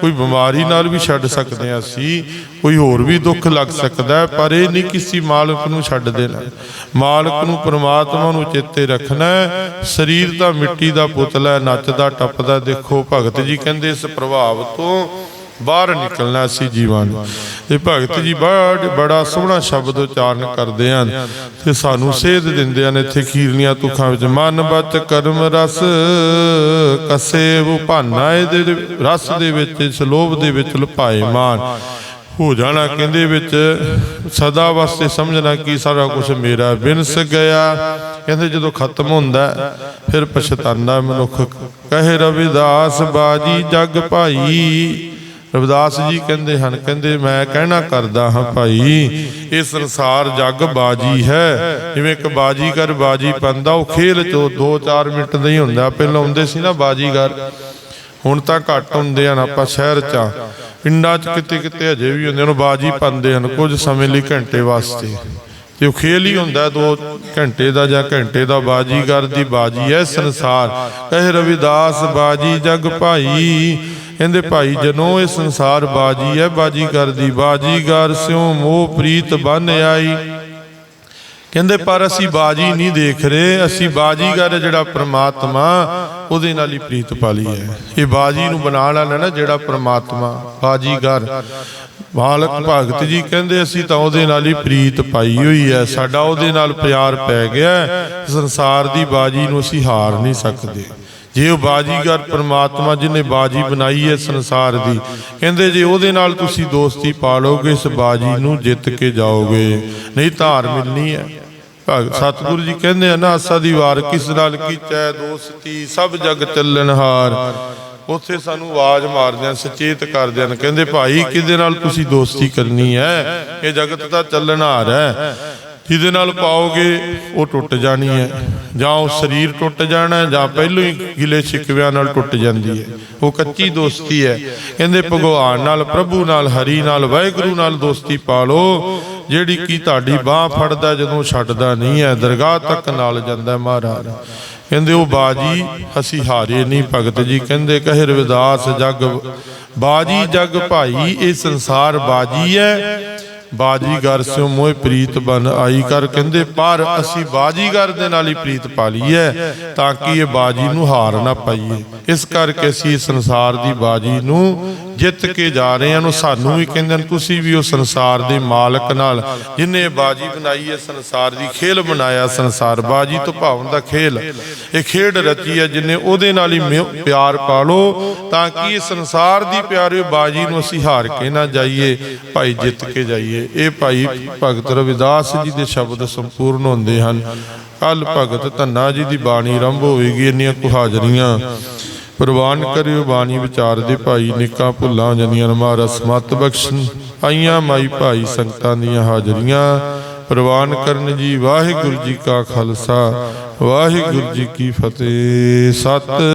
ਕੋਈ ਬਿਮਾਰੀ ਨਾਲ ਵੀ ਛੱਡ ਸਕਦੇ ਹਾਂ ਅਸੀਂ। ਕੋਈ ਹੋਰ ਵੀ ਦੁੱਖ ਲੱਗ ਸਕਦਾ ਪਰ ਇਹ ਨਹੀਂ ਕਿਸੇ ਮਾਲਕ ਨੂੰ ਛੱਡ ਦੇਣਾ। ਮਾਲਕ ਨੂੰ ਪਰਮਾਤਮਾ ਨੂੰ ਚੇਤੇ ਰੱਖਣਾ ਸਰੀਰ ਤਾਂ ਮਿੱਟੀ ਦਾ ਪੁਤਲਾ ਨੱਚਦਾ ਟੱਪਦਾ, ਦੇਖੋ, ਭਗਤ ਜੀ ਕਹਿੰਦੇ ਇਸ ਪ੍ਰਭਾਵ ਤੋਂ ਬਾਹਰ ਨਿਕਲਣਾ ਸੀ ਜੀਵਾਂ ਨੂੰ ਇਹ ਭਗਤ ਜੀ ਬੜਾ ਬੜਾ ਸੋਹਣਾ ਸ਼ਬਦ ਉਚਾਰਨ ਕਰਦੇ ਹਨ ਤੇ ਸਾਨੂੰ ਸੇਧ ਦਿੰਦੇ ਹਨ, ਇੱਥੇ ਖੀਰਨੀਆਂ ਤੁਖਾਂ ਵਿੱਚ, ਮਨ ਬਚ ਕਰਮ ਰਸ, ਕਸੇ ਉਹ ਇਹਦੇ ਰਸ ਦੇ ਵਿੱਚ, ਇਸ ਲੋਭ ਦੇ ਵਿੱਚ ਲੁਭਾਏ ਮਾਨ। ਹੋ ਜਾਣਾ ਕਹਿੰਦੇ ਵਿੱਚ, ਸਦਾ ਵਾਸਤੇ ਸਮਝਣਾ ਕਿ ਸਾਰਾ ਕੁਝ ਮੇਰਾ ਬਿਨਸ ਗਿਆ। ਕਹਿੰਦੇ ਜਦੋਂ ਖਤਮ ਹੁੰਦਾ, ਫਿਰ ਪਛਤਾਨਾ ਮਨੁੱਖ, ਕਹੇ ਰਵਿਦਾਸ ਬਾਜੀ ਜਗ ਭਾਈ ਰਵਿਦਾਸ ਜੀ ਕਹਿੰਦੇ ਹਨ, ਕਹਿੰਦੇ ਮੈਂ ਕਹਿਣਾ ਕਰਦਾ ਹਾਂ ਭਾਈ, ਇਹ ਸੰਸਾਰ ਜਗ ਬਾਜੀ ਹੈ। ਜਿਵੇਂ ਇੱਕ ਬਾਜੀਗਰ ਬਾਜੀ ਪੰਦਾ, ਉਹ ਖੇਲ ਚੋਂ 2-4 ਮਿੰਟ ਨਹੀਂ ਹੁੰਦਾ, ਪਹਿਲਾਂ ਹੁੰਦੇ ਸੀ ਨਾ ਬਾਜੀਗਰ। ਹੁਣ ਤਾਂ ਘੱਟ ਹੁੰਦੇ ਹਨ, ਆਪਾਂ ਸ਼ਹਿਰ ਚ ਪਿੰਡਾਂ ਚ ਕਿਤੇ ਕਿਤੇ ਅਜੇ ਵੀ ਹੁੰਦੇ ਹਨ ਬਾਜੀ ਪਾਉਂਦੇ ਹਨ, ਕੁਝ ਸਮੇਂ ਲਈ ਘੰਟੇ ਵਾਸਤੇ। ਤੇ ਉਹ ਖੇਲ ਹੀ ਹੁੰਦਾ, ਦੋ ਘੰਟੇ ਦਾ ਜਾਂ ਘੰਟੇ ਦਾ ਬਾਜੀਗਰ ਦੀ ਬਾਜੀ ਹੈ ਸੰਸਾਰ। ਕਹੇ ਰਵਿਦਾਸ, ਬਾਜੀ ਜਗ ਭਾਈ ਕਹਿੰਦੇ ਭਾਈ ਜਨੋ ਇਹ ਸੰਸਾਰ ਬਾਜੀ ਹੈ ਬਾਜੀਗਰ ਦੀ ਬਾਜੀਗਰ ਸਿਉ ਮੋਹ ਪ੍ਰੀਤ ਬਨ ਆਈ। ਕਹਿੰਦੇ ਪਰ ਅਸੀਂ ਬਾਜੀ ਨਹੀਂ ਦੇਖ ਰਹੇ ਅਸੀਂ ਬਾਜੀਗਰ ਜਿਹੜਾ ਪ੍ਰਮਾਤਮਾ ਉਹਦੇ ਨਾਲ ਹੀ ਪ੍ਰੀਤ ਪਾਲੀ ਹੈ। ਇਹ ਬਾਜੀ ਨੂੰ ਬਣਾਉਣ ਵਾਲਾ ਨਾ ਜਿਹੜਾ ਪ੍ਰਮਾਤਮਾ ਬਾਜੀਗਰ ਮਾਲਕ ਭਗਤ ਜੀ ਕਹਿੰਦੇ ਅਸੀਂ ਤਾਂ ਉਹਦੇ ਨਾਲ ਹੀ ਪ੍ਰੀਤ ਪਾਈ ਹੋਈ ਹੈ। ਸਾਡਾ ਉਹਦੇ ਨਾਲ ਪਿਆਰ ਪੈ ਗਿਆ। ਸੰਸਾਰ ਦੀ ਬਾਜੀ ਨੂੰ ਅਸੀਂ ਹਾਰ ਨਹੀਂ ਸਕਦੇ। ਜੇ ਉਹ ਬਾਜੀਗਰ ਪ੍ਰਮਾਤਮਾ ਜਿਹਨੇ ਬਾਜੀ ਬਣਾਈ ਹੈ ਸੰਸਾਰ ਦੀ, ਕਹਿੰਦੇ ਜੇ ਉਹਦੇ ਨਾਲ ਤੁਸੀਂ ਦੋਸਤੀ ਪਾਲੋਗੇ ਇਸ ਬਾਜੀ ਨੂੰ ਜਿੱਤ ਕੇ ਜਾਓਗੇ। ਨਹੀਂ ਤਾਂ ਮਿਲਣੀ ਹੈ ਸਤਿਗੁਰੂ ਜੀ ਕਹਿੰਦੇ ਆ ਨਾ ਆਸਾ ਦੀ ਵਾਰ ਕਿਸ ਨਾਲ ਕੀਚੈ ਦੋਸਤੀ, ਸਭ ਜਗ ਚੱਲਣ ਹਾਰ। ਉੱਥੇ ਸਾਨੂੰ ਆਵਾਜ਼ ਮਾਰਦੇ ਮਾਰਦਿਆਂ, ਸੁਚੇਤ ਕਰਦਿਆਂ ਨੇ ਕਹਿੰਦੇ, ਭਾਈ, ਕਿਹਦੇ ਨਾਲ ਤੁਸੀਂ ਦੋਸਤੀ ਕਰਨੀ ਹੈ ਇਹ ਜਗਤ ਦਾ ਚੱਲਣ ਹਾਰ ਹੈ ਜਿਹਦੇ ਨਾਲ ਪਾਓਗੇ, ਉਹ ਟੁੱਟ ਜਾਣੀ ਹੈ। ਜਾਂ ਉਹ ਸਰੀਰ ਟੁੱਟ ਜਾਣਾ, ਜਾਂ ਪਹਿਲੋਂ ਹੀ ਗਿਲੇ ਸ਼ਿਕਵਿਆਂ ਨਾਲ ਟੁੱਟ ਜਾਂਦੀ ਹੈ। ਉਹ ਕੱਚੀ ਦੋਸਤੀ ਹੈ। ਕਹਿੰਦੇ, ਭਗਵਾਨ ਨਾਲ, ਪ੍ਰਭੂ ਨਾਲ, ਹਰੀ ਨਾਲ, ਵਾਹਿਗੁਰੂ ਨਾਲ ਦੋਸਤੀ ਪਾ ਲਓ। ਜਿਹੜੀ ਕੀ ਤੁਹਾਡੀ ਬਾਹ ਫੜਦਾ, ਜਦੋਂ ਛੱਡਦਾ ਨਹੀਂ ਹੈ, ਦਰਗਾਹ ਤੱਕ ਨਾਲ ਜਾਂਦਾ ਮਹਾਰਾਜ। ਕਹਿੰਦੇ, ਉਹ ਬਾਜੀ, ਅਸੀਂ ਹਾਰੇ ਨਹੀਂ, ਭਗਤ ਜੀ। ਕਹਿੰਦੇ ਕਹੇ ਰਵਿਦਾਸ ਜਗ, ਬਾਜੀ ਜਗ ਭਾਈ, ਇਹ ਸੰਸਾਰ ਬਾਜੀ ਹੈ। ਬਾਜੀਗਰ ਸਿਓ ਮੋਹ ਪ੍ਰੀਤ ਬਨ। ਆਈ ਕਰ ਕਹਿੰਦੇ, ਪਰ, ਅਸੀਂ ਬਾਜੀਗਰ ਦੇ ਨਾਲ ਹੀ ਪ੍ਰੀਤ ਪਾ ਲਈ ਹੈ ਤਾਂ ਕਿ ਇਹ ਬਾਜੀ ਨੂੰ ਹਾਰ ਨਾ ਪਾਈਏ। ਇਸ ਕਰਕੇ ਅਸੀਂ ਸੰਸਾਰ ਦੀ ਬਾਜੀ ਨੂੰ ਜਿੱਤ ਕੇ ਜਾ ਰਹੇ ਹਾਂ। ਨੂੰ ਸਾਨੂੰ ਵੀ ਕਹਿੰਦੇ ਨੇ ਤੁਸੀਂ ਵੀ ਉਹ ਸੰਸਾਰ ਦੇ ਮਾਲਕ ਨਾਲ ਜਿਨੇ ਬਾਜੀ ਬਣਾਈ ਹੈ, ਸੰਸਾਰ ਦੀ ਖੇਲ ਬਣਾਇਆ, ਸੰਸਾਰ ਬਾਜੀ ਤੋਂ ਭਾਵਨ ਦਾ ਖੇਲ। ਇਹ ਖੇਡ ਰਚੀ ਹੈ ਜਿਨੇ ਉਹਦੇ ਨਾਲ ਹੀ ਮਿਓ- ਪਿਆਰ ਪਾ ਲਓ। ਤਾਂ ਕਿ ਇਹ ਸੰਸਾਰ ਦੀ ਪਿਆਰੇ ਬਾਜੀ ਨੂੰ ਅਸੀਂ ਹਾਰ ਕੇ ਨਾ ਜਾਈਏ, ਭਾਈ ਜਿੱਤ ਕੇ ਜਾਈਏ। ਇਹ ਭਾਈ ਭਗਤ ਰਵਿਦਾਸ ਜੀ ਦੇ ਸ਼ਬਦ ਸੰਪੂਰਨ ਹੁੰਦੇ ਹਨ। ਕੱਲ ਭਗਤ ਧੰਨਾ ਜੀ ਦੀ ਬਾਣੀ ਆਰੰਭ ਹੋਵੇਗੀ, ਇੰਨੀਆਂ ਕੁ ਹਾਜ਼ਰੀਆਂ। ਪ੍ਰਵਾਨ ਕਰਿਓ ਬਾਣੀ ਵਿਚਾਰ ਦੇ ਭਾਈ, ਨਿੱਕਾ ਭੁੱਲਾਂ ਜਾਂਦੀਆਂ ਮਾਰਾ ਸਮਤ ਬਖਸ਼ਣ। ਆਈਆਂ ਮਾਈ ਭਾਈ ਸੰਗਤਾਂ ਦੀਆਂ ਹਾਜ਼ਰੀਆਂ। ਪ੍ਰਵਾਨ ਕਰਨ ਜੀ, ਵਾਹਿਗੁਰੂ ਜੀ ਕਾ ਖਾਲਸਾ, ਵਾਹਿਗੁਰੂ ਜੀ ਕੀ ਫਤਿਹ। ਸਤ